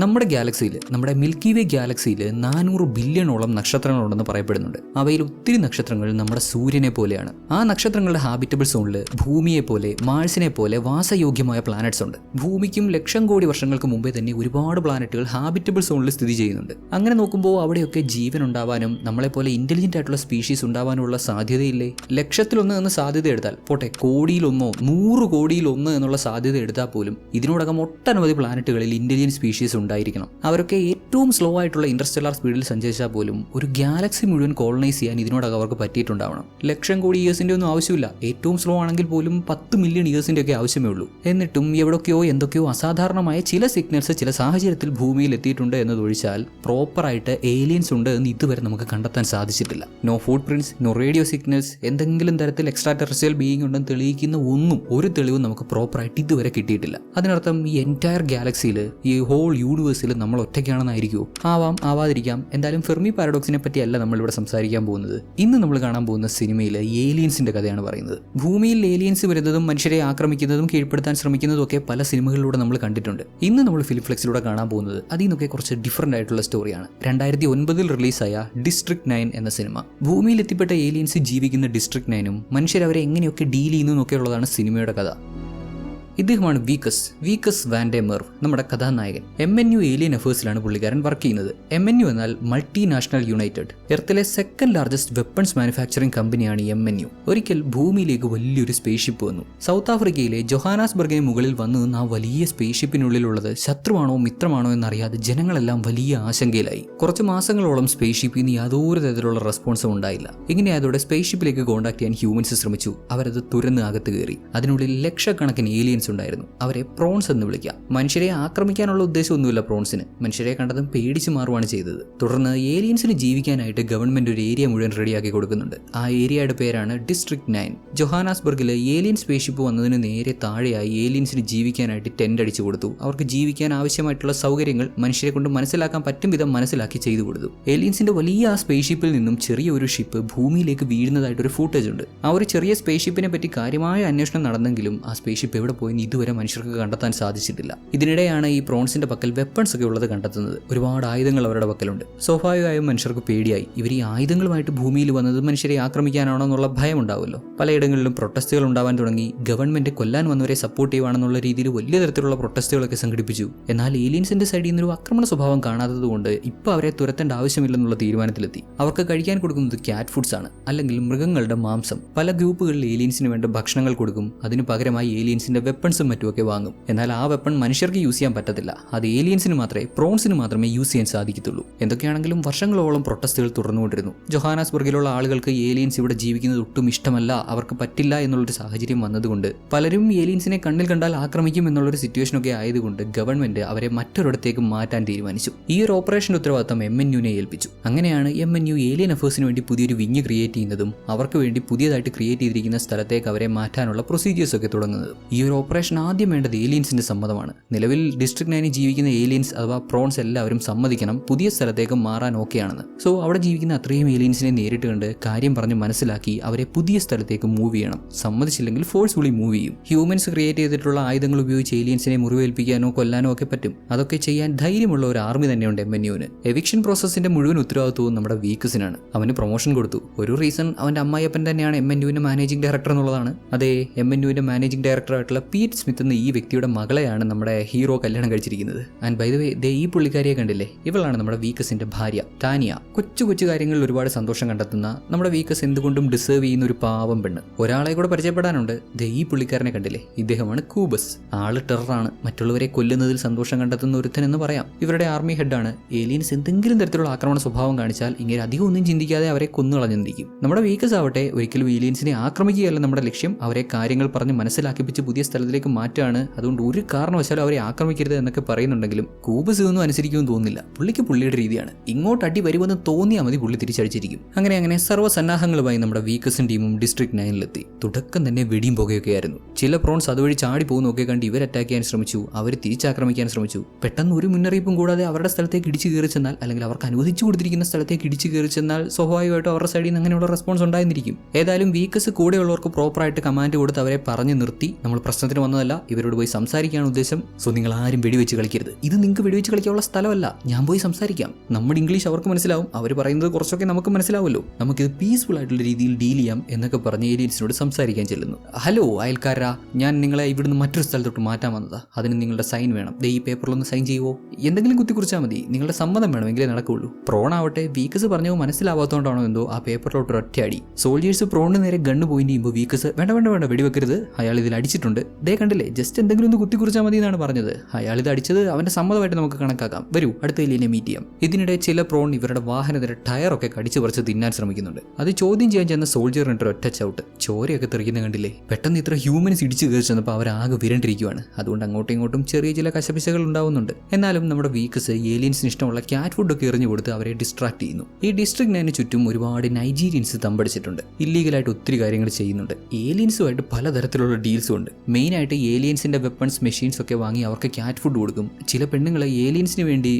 നമ്മുടെ ഗാലക്സിയിൽ നമ്മുടെ മിൽക്കി വേ ഗാലക്സിയിൽ നാനൂറ് ബില്യണോളം നക്ഷത്രങ്ങളുണ്ടെന്ന് പറയപ്പെടുന്നുണ്ട്. അവയിൽ ഒത്തിരി നക്ഷത്രങ്ങൾ നമ്മുടെ സൂര്യനെ പോലെയാണ്. ആ നക്ഷത്രങ്ങളുടെ ഹാബിറ്റബിൾ സോണിൽ ഭൂമിയെ പോലെ മാഴ്സിനെ പോലെ വാസയോഗ്യമായ പ്ലാനറ്റ്സ് ഉണ്ട്. ഭൂമിക്കും ലക്ഷം കോടി വർഷങ്ങൾക്ക് മുമ്പേ തന്നെ ഒരുപാട് പ്ലാനറ്റുകൾ ഹാബിറ്റബിൾ സോണിൽ സ്ഥിതി ചെയ്യുന്നുണ്ട്. അങ്ങനെ നോക്കുമ്പോൾ അവിടെയൊക്കെ ജീവൻ ഉണ്ടാവാനും നമ്മളെ പോലെ ഇന്റലിജന്റ് ആയിട്ടുള്ള സ്പീഷീസ് ഉണ്ടാവാനുള്ള സാധ്യതയില്ലേ? ലക്ഷത്തിലൊന്ന് എന്ന സാധ്യത എടുത്താൽ പോട്ടെ കോടിയിലൊന്നോ നൂറ് കോടിയിലൊന്ന് എന്നുള്ള സാധ്യത എടുത്താൽ പോലും ഇതിനോടകം ഒട്ടനവധി പ്ലാനറ്റുകളിൽ ഇന്റലിജന്റ് സ്പീഷീസ് ഉണ്ടായിരിക്കണം. അവരൊക്കെ ഏറ്റവും സ്ലോ ആയിട്ടുള്ള ഇൻട്രസ്റ്റെല്ലാർ സ്പീഡിൽ സഞ്ചരിച്ചാൽ പോലും ഒരു ഗാലക്സി മുഴുവൻ കോളനൈസ് ചെയ്യാൻ ഇതിനോടകം അവർക്ക് പറ്റിയിട്ടുണ്ടാവണം. ലക്ഷം കോടി ഇയേഴ്സിന്റെ ഒന്നും ആവശ്യമില്ല. ഏറ്റവും സ്ലോ ആണെങ്കിൽ പോലും പത്ത് മില്യൺ ഇയേഴ്സിന്റെ ഒക്കെ ആവശ്യമേ ഉള്ളൂ. എന്നിട്ടും എവിടൊക്കെയോ എന്തൊക്കെയോ അസാധാരണമായ ചില സിഗ്നൽസ് ചില സാഹചര്യത്തിൽ ഭൂമിയിൽ എത്തിയിട്ടുണ്ട് എന്നതൊഴിച്ചാൽ പ്രോപ്പറായിട്ട് ഏലിയൻസ് ഉണ്ട് എന്ന് ഇതുവരെ നമുക്ക് കണ്ടെത്താൻ സാധിച്ചിട്ടില്ല. No food prints no radio signals എന്തെങ്കിലും തരത്തിൽ എക്സ്ട്രാ ടെറസ്ട്രിയൽ ബീയിങ് ഉണ്ടെന്ന് തെളിയിക്കുന്ന ഒന്നും ഒരു തെളിവും നമുക്ക് പ്രോപ്പറായിട്ട് ഇതുവരെ കിട്ടിയിട്ടില്ല. അതിനർത്ഥം ഈ എന്റയർ ഗാലക്സിയിൽ ഈ ഹോൾ യൂണിവേഴ്സിൽ നമ്മൾ ഒറ്റയ്ക്കാണെന്നായിരിക്കുമോ ആവാം ആവാതിരിക്കാം. എന്തായാലും ഫെർമി പാരഡോക്സിനെ പറ്റിയല്ല നമ്മൾ നമ്മളിവിടെ സംസാരിക്കാൻ പോകുന്നത്. ഇന്ന് നമ്മൾ കാണാൻ പോകുന്ന സിനിമയിൽ ഏലിയൻസിന്റെ കഥയാണ് പറയുന്നത്. ഭൂമിയിൽ ഏലിയൻസ് വരുന്നതും മനുഷ്യരെ ആക്രമിക്കുന്നതും കീഴ്പ്പെടുത്താൻ ശ്രമിക്കുന്നതും ഒക്കെ പല സിനിമകളിലൂടെ നമ്മൾ കണ്ടിട്ടുണ്ട്. ഇന്ന് നമ്മൾ ഫിലിം ഫ്ലെക്സിലൂടെ കാണാൻ പോകുന്നത് അതിൽ നിന്നൊക്കെ കുറച്ച് ഡിഫറന്റ് ആയിട്ടുള്ള സ്റ്റോറിയാണ് രണ്ടായിരത്തി ഒൻപതിൽ റിലീസായ ഡിസ്ട്രിക്ട് നയൻ എന്ന സിനിമ. ഭൂമിയിൽ എത്തിപ്പെട്ട ഏലിയൻസ് ജീവിക്കുന്ന ഡിസ്ട്രിക്ട് നയനും മനുഷ്യർ അവരെ എങ്ങനെയൊക്കെ ഡീൽ ചെയ്യുന്നു എന്നൊക്കെയുള്ളതാണ് സിനിമയുടെ കഥ. ഇദ്ദേഹമാണ് വീക്കസ് വീക്കസ് വാൻഡെ മെർവ് നമ്മുടെ കഥാനായകൻ. എം എൻ യു ഏലിയൻ അഫേഴ്സിലാണ് പുള്ളിക്കാരൻ വർക്ക് ചെയ്യുന്നത്. എം എൻ യു എന്നാൽ മൾട്ടി നാഷണൽ യുണൈറ്റഡ് എർത്തിലെ സെക്കൻഡ് ലാർജസ്റ്റ് വെപ്പൺസ് മാനുഫാക്ചറിംഗ് കമ്പനിയാണ് എം എൻ യു ഒരിക്കൽ ഭൂമിയിലേക്ക് വലിയൊരു സ്പേസ് ഷിപ്പ് വന്നു. സൗത്ത് ആഫ്രിക്കയിലെ ജൊഹാനാസ്ബർഗിന് മുകളിൽ വന്ന് നിന്ന് ആ വലിയ സ്പേസ് ഷിപ്പിനുള്ളിലുള്ളത് ശത്രുവാണോ മിത്രമാണോ എന്നറിയാതെ ജനങ്ങളെല്ലാം വലിയ ആശങ്കയിലായി. കുറച്ച് മാസങ്ങളോളം സ്പേസ് ഷിപ്പിൽ നിന്ന് യാതൊരു തരത്തിലുള്ള റെസ്പോൺസും ഉണ്ടായില്ല. ഇങ്ങനെ അതോടെ സ്പേസ്ഷിപ്പിലേക്ക് കോൺടാക്ട് ചെയ്യാൻ ഹ്യൂമൻസ് ശ്രമിച്ചു. അവരത് തുരന്ന് അകത്ത് കയറി. അതിനുള്ളിൽ ലക്ഷക്കണക്കിന് ഏലിയൻസ് ഉണ്ടായിരുന്നു. അവരെ പ്രോൺസ് എന്ന് വിളിക്കാം. മനുഷ്യരെ ആക്രമിക്കാനുള്ള ഉദ്ദേശമൊന്നുമില്ല പ്രോൺസിന്. മനുഷ്യരെ കണ്ടതും പേടിച്ചു മാറുവാണ് ചെയ്തത്. തുടർന്ന് ഏലിയൻസിന് ജീവിക്കാനായിട്ട് ഗവൺമെന്റ് ഒരു ഏരിയ മുഴുവൻ റെഡിയാക്കി കൊടുക്കുന്നുണ്ട്. ആ ഏരിയയുടെ പേരാണ് ഡിസ്ട്രിക്ട് നയൻ. ജൊഹാനാസ്ബർഗിൽ ഏലിയൻ സ്പേഷിപ്പ് വന്നതിന് നേരെ താഴെയായി ഏലിയൻസിന് ജീവിക്കാനായിട്ട് ടെന്റ് അടിച്ചു കൊടുത്തു. അവർക്ക് ജീവിക്കാൻ ആവശ്യമായിട്ടുള്ള സൗകര്യങ്ങൾ മനുഷ്യരെ കൊണ്ട് മനസ്സിലാക്കാൻ പറ്റും വിധം മനസ്സിലാക്കി ചെയ്തു കൊടുത്തു. ഏലിയൻസിന്റെ വലിയ ആ സ്പേഷിപ്പിൽ നിന്നും ചെറിയ ഒരു ഷിപ്പ് ഭൂമിയിലേക്ക് വീഴുന്നതായിട്ടൊരു ഫൂട്ടേജ് ഉണ്ട്. ആ ഒരു ചെറിയ സ്പേഷിപ്പിനെ പറ്റി കാര്യമായ അന്വേഷണം നടന്നെങ്കിലും ആ സ്പേഷിപ്പ് എവിടെ പോയി ഇതുവരെ മനുഷ്യർക്ക് കണ്ടെത്താൻ സാധിച്ചിട്ടില്ല. ഇതിനിടെയാണ് ഈ പ്രോൺസിന്റെ പക്കൽ വെപ്പൺസ് ഒക്കെ ഉള്ളത് കണ്ടെത്തുന്നത്. ഒരുപാട് ആയുധങ്ങൾ അവരുടെ പക്കലുണ്ട്. സ്വാഭാവികമായും മനുഷ്യർക്ക് പേടിയായി. ഇവർ ഈ ആയുധങ്ങളുമായിട്ട് ഭൂമിയിൽ വന്നത് മനുഷ്യരെ ആക്രമിക്കാനാണോ എന്നുള്ള ഭയം ഉണ്ടാവുമല്ലോ പലയിടങ്ങളിലും പ്രൊട്ടസ്റ്റുകൾ ഉണ്ടാവാൻ തുടങ്ങി. ഗവൺമെന്റ് കൊല്ലാൻ വന്നവരെ സപ്പോർട്ട് ചെയ്യുവാണെന്നുള്ള രീതിയിൽ വലിയ തരത്തിലുള്ള പ്രൊട്ടസ്റ്റുകളൊക്കെ സംഘടിപ്പിച്ചു. എന്നാൽ ഏലിയൻസിന്റെ സൈഡിൽ നിന്നൊരു ആക്രമണ സ്വഭാവം കാണാത്തതുകൊണ്ട് ഇപ്പോൾ അവരെ തുരത്തേണ്ട ആവശ്യമില്ലെന്നുള്ള തീരുമാനത്തിലെത്തി. അവർക്ക് കഴിക്കാൻ കൊടുക്കുന്നത് ക്യാറ്റ് ഫുഡ്സ് ആണ്. അല്ലെങ്കിൽ മൃഗങ്ങളുടെ മാംസം. പല ഗ്രൂപ്പുകളിൽ ഏലിയൻസിന് വേണ്ട ഭക്ഷണങ്ങൾ കൊടുക്കും. അതിനു പകരമായി ഏലിയൻസിന്റെ വെപ്പൺസും മറ്റുമൊക്കെ വാങ്ങും. എന്നാൽ ആ വെപ്പൺ മനുഷ്യർക്ക് യൂസ് ചെയ്യാൻ പറ്റത്തില്ല. അത് ഏലിയൻസിന് മാത്രമേ പ്രോൺസിന് മാത്രമേ യൂസ് ചെയ്യാൻ സാധിക്കത്തുള്ളൂ. എന്തൊക്കെയാണെങ്കിലും വർഷങ്ങളോളം പ്രൊട്ടസ്റ്റുകൾ തുടർന്നുകൊണ്ടിരുന്നു. ജൊഹാനാസ്ബർഗിലുള്ള ആളുകൾക്ക് ഏലിയൻസ് ഇവിടെ ജീവിക്കുന്നത് ഒട്ടും ഇഷ്ടമല്ല അവർക്ക് പറ്റില്ല എന്നുള്ളൊരു സാഹചര്യം വന്നതുകൊണ്ട്. പലരും ഏലിയൻസിനെ കണ്ണിൽ കണ്ടാൽ ആക്രമിക്കും എന്നുള്ളൊരു സിറ്റുവേഷനൊക്കെ ആയതുകൊണ്ട് ഗവൺമെന്റ് അവരെ മറ്റൊരിടത്തേക്ക് മാറ്റാൻ തീരുമാനിച്ചു. ഈ ഒരു ഓപ്പറേഷന്റെ ഉത്തരവാദിത്തം എം എൻ യുനെ ഏൽപ്പിച്ചു. അങ്ങനെയാണ് എം എൻ യു ഏലിയൻ അഫേഴ്സിന് വേണ്ടി പുതിയൊരു വിങ് ക്രിയേറ്റ് ചെയ്യുന്നതും അവർക്ക് വേണ്ടി പുതിയതായിട്ട് ക്രിയേറ്റ് ചെയ്തിരിക്കുന്ന സ്ഥലത്തേക്ക് അവരെ മാറ്റാനുള്ള പ്രൊസീജിയേഴ്സ് ഒക്കെ തുടങ്ങുന്നത്. ഈ ഒരു ഓപ്പറേഷൻ ആദ്യം വേണ്ടത് ഏലിയൻസിന്റെ സമ്മതമാണ്. നിലവിൽ ഡിസ്ട്രിക്ട് നയനിൽ ജീവിക്കുന്ന ഏലിയൻസ് അഥവാ പ്രോൺസ് എല്ലാവരും സമ്മതിക്കണം. പുതിയ സ്ഥലത്തേക്ക് മാറാൻ ഓക്കെയാണെന്ന് സോ അവിടെ ജീവിക്കുന്ന അത്രയും ഏലിയൻസിനെ നേരിട്ട് കണ്ട് കാര്യം പറഞ്ഞ് മനസ്സിലാക്കി അവരെ പുതിയ സ്ഥലത്തേക്ക് മൂവ് ചെയ്യണം. സമ്മതിച്ചില്ലെങ്കിൽ ഫോഴ്സ്ഫുള്ളി മൂവ് ചെയ്യും. ഹ്യൂമൻസ് ക്രിയേറ്റ് ചെയ്തിട്ടുള്ള ആയുധങ്ങൾ ഉപയോഗിച്ച് ഏലിയൻസിനെ മുറിവേൽപ്പിക്കാനോ കൊല്ലാനോ ഒക്കെ പറ്റും. അതൊക്കെ ചെയ്യാൻ ധൈര്യമുള്ള ഒരു ആർമി തന്നെയുണ്ട് എം എൻ എവിക്ഷൻ പ്രോസസ്സിന്റെ മുഴുവൻ ഉത്തരവാദിത്വവും നമ്മുടെ വീക്കസിനാണ്. അവന് പ്രൊമോഷൻ കൊടുത്തു. ഒരു റീസൺ അവന്റെ അമ്മായിയപ്പൻ തന്നെയാണ് എം എൻ യുവിന്റെ മാനേജിംഗ് ഡയറക്ടർ എന്നുള്ളതാണ്. അതെ എം എൻ യുവിന്റെ മാനേജിംഗ് ഡയറക്ടറായിട്ടുള്ള പീറ്റ് സ്മിത്ത് എന്ന ഈ വ്യക്തിയുടെ മകളെയാണ് നമ്മുടെ ഹീറോ കല്യാണം കഴിച്ചിരിക്കുന്നത്. ആൻഡ് ബൈ ദ വേ ദേ ഈ പുള്ളിക്കാരിയെ കണ്ടില്ലേ? ഇവളാണ് നമ്മുടെ വീക്കസിന്റെ ഭാര്യ ടാനിയ കൊച്ചു കൊച്ചു കാര്യങ്ങളിൽ ഒരുപാട് സന്തോഷം കണ്ടെത്തുന്ന നമ്മുടെ വീക്കസ് എന്തുകൊണ്ടും ഡിസേർവ് ചെയ്യുന്ന ഒരു പാവം പെണ്ണ്. ഒരാളെ കൂടെ പരിചയപ്പെടാനുണ്ട്. ദേ ഈ പുള്ളിക്കാരനെ കണ്ടില്ലേ? ഇദ്ദേഹമാണ് കൂബസ്. ആൾ ടെററാണ് മറ്റുള്ളവരെ കൊല്ലുന്നതിൽ സന്തോഷം കണ്ടെത്തുന്ന ഒരുത്തൻ എന്ന് പറയാം. ഇവരുടെ ആർമി ഹെഡാണ് ഏലിയൻസ് എന്തെങ്കിലും തരത്തിലുള്ള ആക്രമണ സ്വഭാവം കാണിച്ചാൽ ഇങ്ങനെ അധികം ഒന്നും ചിന്തിക്കാതെ അവരെ കൊന്നുകളഞ്ഞിരിക്കും നമ്മുടെ വീക്കസ് ആവട്ടെ ഒരിക്കലും ഏലിയൻസിനെ ആക്രമിക്കുകയല്ല നമ്മുടെ ലക്ഷ്യം. അവരെ കാര്യങ്ങൾ പറഞ്ഞ് മനസ്സിലാക്കിപ്പിച്ച് പുതിയ സ്ഥലത്തിലേക്ക് മാറ്റാണ്. അതുകൊണ്ട് ഒരു കാരണവശാലും അവരെ ആക്രമിക്കരുത് എന്നൊക്കെ പറയുന്നുണ്ടെങ്കിലും കൂബസ് ഒന്നും അനുസരിക്കുമെന്ന് തോന്നുന്നില്ല. പുള്ളിക്ക് പുള്ളിയുടെ രീതിയാണ്. ഇങ്ങോട്ട് അടി വരുമെന്ന് തോന്നിയാൽ മതി പുള്ളി തിരിച്ചടിച്ചിരിക്കും. അങ്ങനെ അങ്ങനെ സർവസന്നാഹങ്ങളുമായി നമ്മുടെ വീക്കസും ടീമും ഡിസ്ട്രിക്ട് നയനിലെത്തി. തുടക്കം തന്നെ വെടിയും പുകയൊക്കെ ആയിരുന്നു ചില പ്രോൺസ് അതുവഴി ചാടി പോകുന്നൊക്കെ കണ്ട് ഇവർ അറ്റാക്ക് ചെയ്യാൻ ശ്രമിച്ചു. അവർ തിരിച്ചാക്രമിക്കാൻ ശ്രമിച്ചു. പെട്ടെന്ന് ഒരു മുന്നറിയിപ്പും കൂടാതെ അവരുടെ സ്ഥലത്തേക്ക് ഇടിച്ചു കയറി ചെന്നാൽ അല്ലെങ്കിൽ അവർക്ക് അനുവദിച്ചു കൊടുത്തിരിക്കുന്ന സ്ഥലത്തേക്ക് ഇടിച്ചു കയറി ചെന്നാൽ സ്വാഭാവികമായിട്ടും അവരുടെ സൈഡിൽ നിന്ന് അങ്ങനെയുള്ള റെസ്പോൺസ് ഉണ്ടായിരുന്നിരിക്കും. ഏതായാലും വീക്കസ് കൂടെയുള്ളവർക്ക് പ്രോപ്പറായിട്ട് കമാൻഡ് കൊടുത്ത് അവരെ പറഞ്ഞു നിർത്തി. നമ്മൾ പ്രശ്നത്തിന് ആവശ്യത്തിന് വന്നതല്ല ഇവരോട് പോയി സംസാരിക്കാനാണ് ഉദ്ദേശം. സോ നിങ്ങൾ ആരും വെടിവെച്ച് കളിക്കരുത്. ഇത് നിങ്ങൾക്ക് വെടിവെച്ച് കളിക്കാനുള്ള സ്ഥലമല്ല. ഞാൻ പോയി സംസാരിക്കാം. നമ്മുടെ ഇംഗ്ലീഷ് അവർക്ക് മനസ്സിലാവും. അവർ പറയുന്നത് കുറച്ചൊക്കെ നമുക്ക് മനസ്സിലാവുമല്ലോ. നമുക്കിത് പീസ്ഫുൾ ആയിട്ടുള്ള രീതിയിൽ ഡീൽ ചെയ്യാം എന്നൊക്കെ പറഞ്ഞ് ഏലിയൻസിനോട് സംസാരിക്കാൻ ചെല്ലുന്നു. ഹലോ അയൽക്കാരാ. ഞാൻ നിങ്ങളെ ഇവിടുന്ന് മറ്റൊരു സ്ഥലത്തോട്ട് മാറ്റാൻ വന്നതാ. അതിന് നിങ്ങളുടെ സൈൻ വേണം. ദേ ഈ പേപ്പറിലൊന്ന് സൈൻ ചെയ്യുവോ? എന്തെങ്കിലും കുത്തി കുറിച്ചാൽ മതി. നിങ്ങളുടെ സമ്മതം വേണം എങ്കിലേ നടക്കുള്ളൂ പ്രോണാവട്ടെ വീക്കസ് പറഞ്ഞോ മനസ്സിലാവാത്തതുകൊണ്ടാണോ എന്തോ ആ പേപ്പറിലോട്ട് ഒറ്റ അടി സോൾജേഴ്സ് പ്രോണിന് നേരെ ഗണ്ണ് പോയിന്റ് ചെയ്യുമ്പോൾ വീക്കസ് വേണ്ട വേണ്ട വേണ്ട വെടിവെക്കരുത്. അയാൾ ഇതിൽ അടിച്ചിട്ടുണ്ട്. ദേ കണ്ടില്ലേ ജസ്റ്റ് എന്തെങ്കിലും ഒന്ന് കുത്തി കുറിച്ചാൽ മതി എന്നാണ് പറഞ്ഞത്. അയാൾ ഇത് അടിച്ചത് അവന്റെ സമ്മതമായിട്ട് നമുക്ക് കണക്കാക്കാം. വരൂ അടുത്ത എലിയനെ മീറ്റ് ചെയ്യാം. ഇതിനിടെ ചില പ്രോൺ ഇവരുടെ വാഹനത്തിന്റെ ടയറൊക്കെ കടിച്ചു പറിച്ച് തിന്നാൻ ശ്രമിക്കുന്നുണ്ട്. അത് ചോദ്യം ചെയ്യാൻ ചെന്ന സോൾജറിന്റെ ഒറ്റ ചവിട്ട്. ചോരയൊക്കെ തെറിക്കുന്ന കണ്ടില്ലേ പെട്ടെന്ന് ഇത്ര ഹ്യൂമൻസ് ഇടിച്ചു കയറി ചെന്നപ്പോൾ അവരാകെ വിരണ്ടിരിക്കുകയാണ് അതുകൊണ്ട് അങ്ങോട്ടും ഇങ്ങോട്ടും ചെറിയ ചില കശപിശകൾ ഉണ്ടാവുന്നുണ്ട്. എന്നാലും നമ്മുടെ വീക്കസ് ഏലിയൻസിന് ഇഷ്ടമുള്ള ക്യാറ്റ് ഫുഡൊക്കെ എറിഞ്ഞു കൊടുത്ത് അവരെ ഡിസ്ട്രാക്ട് ചെയ്യുന്നു. ഈ ഡിസ്ട്രിക്ട് നയന് ചുറ്റും ഒരുപാട് നൈജീരിയൻസ് തമ്പടിച്ചിട്ടുണ്ട്. ഇല്ലീഗലായിട്ട് ഒത്തിരി കാര്യങ്ങൾ ചെയ്യുന്നുണ്ട്. ഏലിയൻസുമായിട്ട് പലതരത്തിലുള്ള ഡീൽസും ഉണ്ട്. മെയിനായിട്ട് ഏലിയൻസിന്റെ വെപ്പൺസ് മെഷീൻസ് ഒക്കെ വാങ്ങി അവർക്ക് ക്യാറ്റ് ഫുഡ് കൊടുക്കും. ചില പെണ്ണുങ്ങൾ ഏലിയൻസിന് വേണ്ടി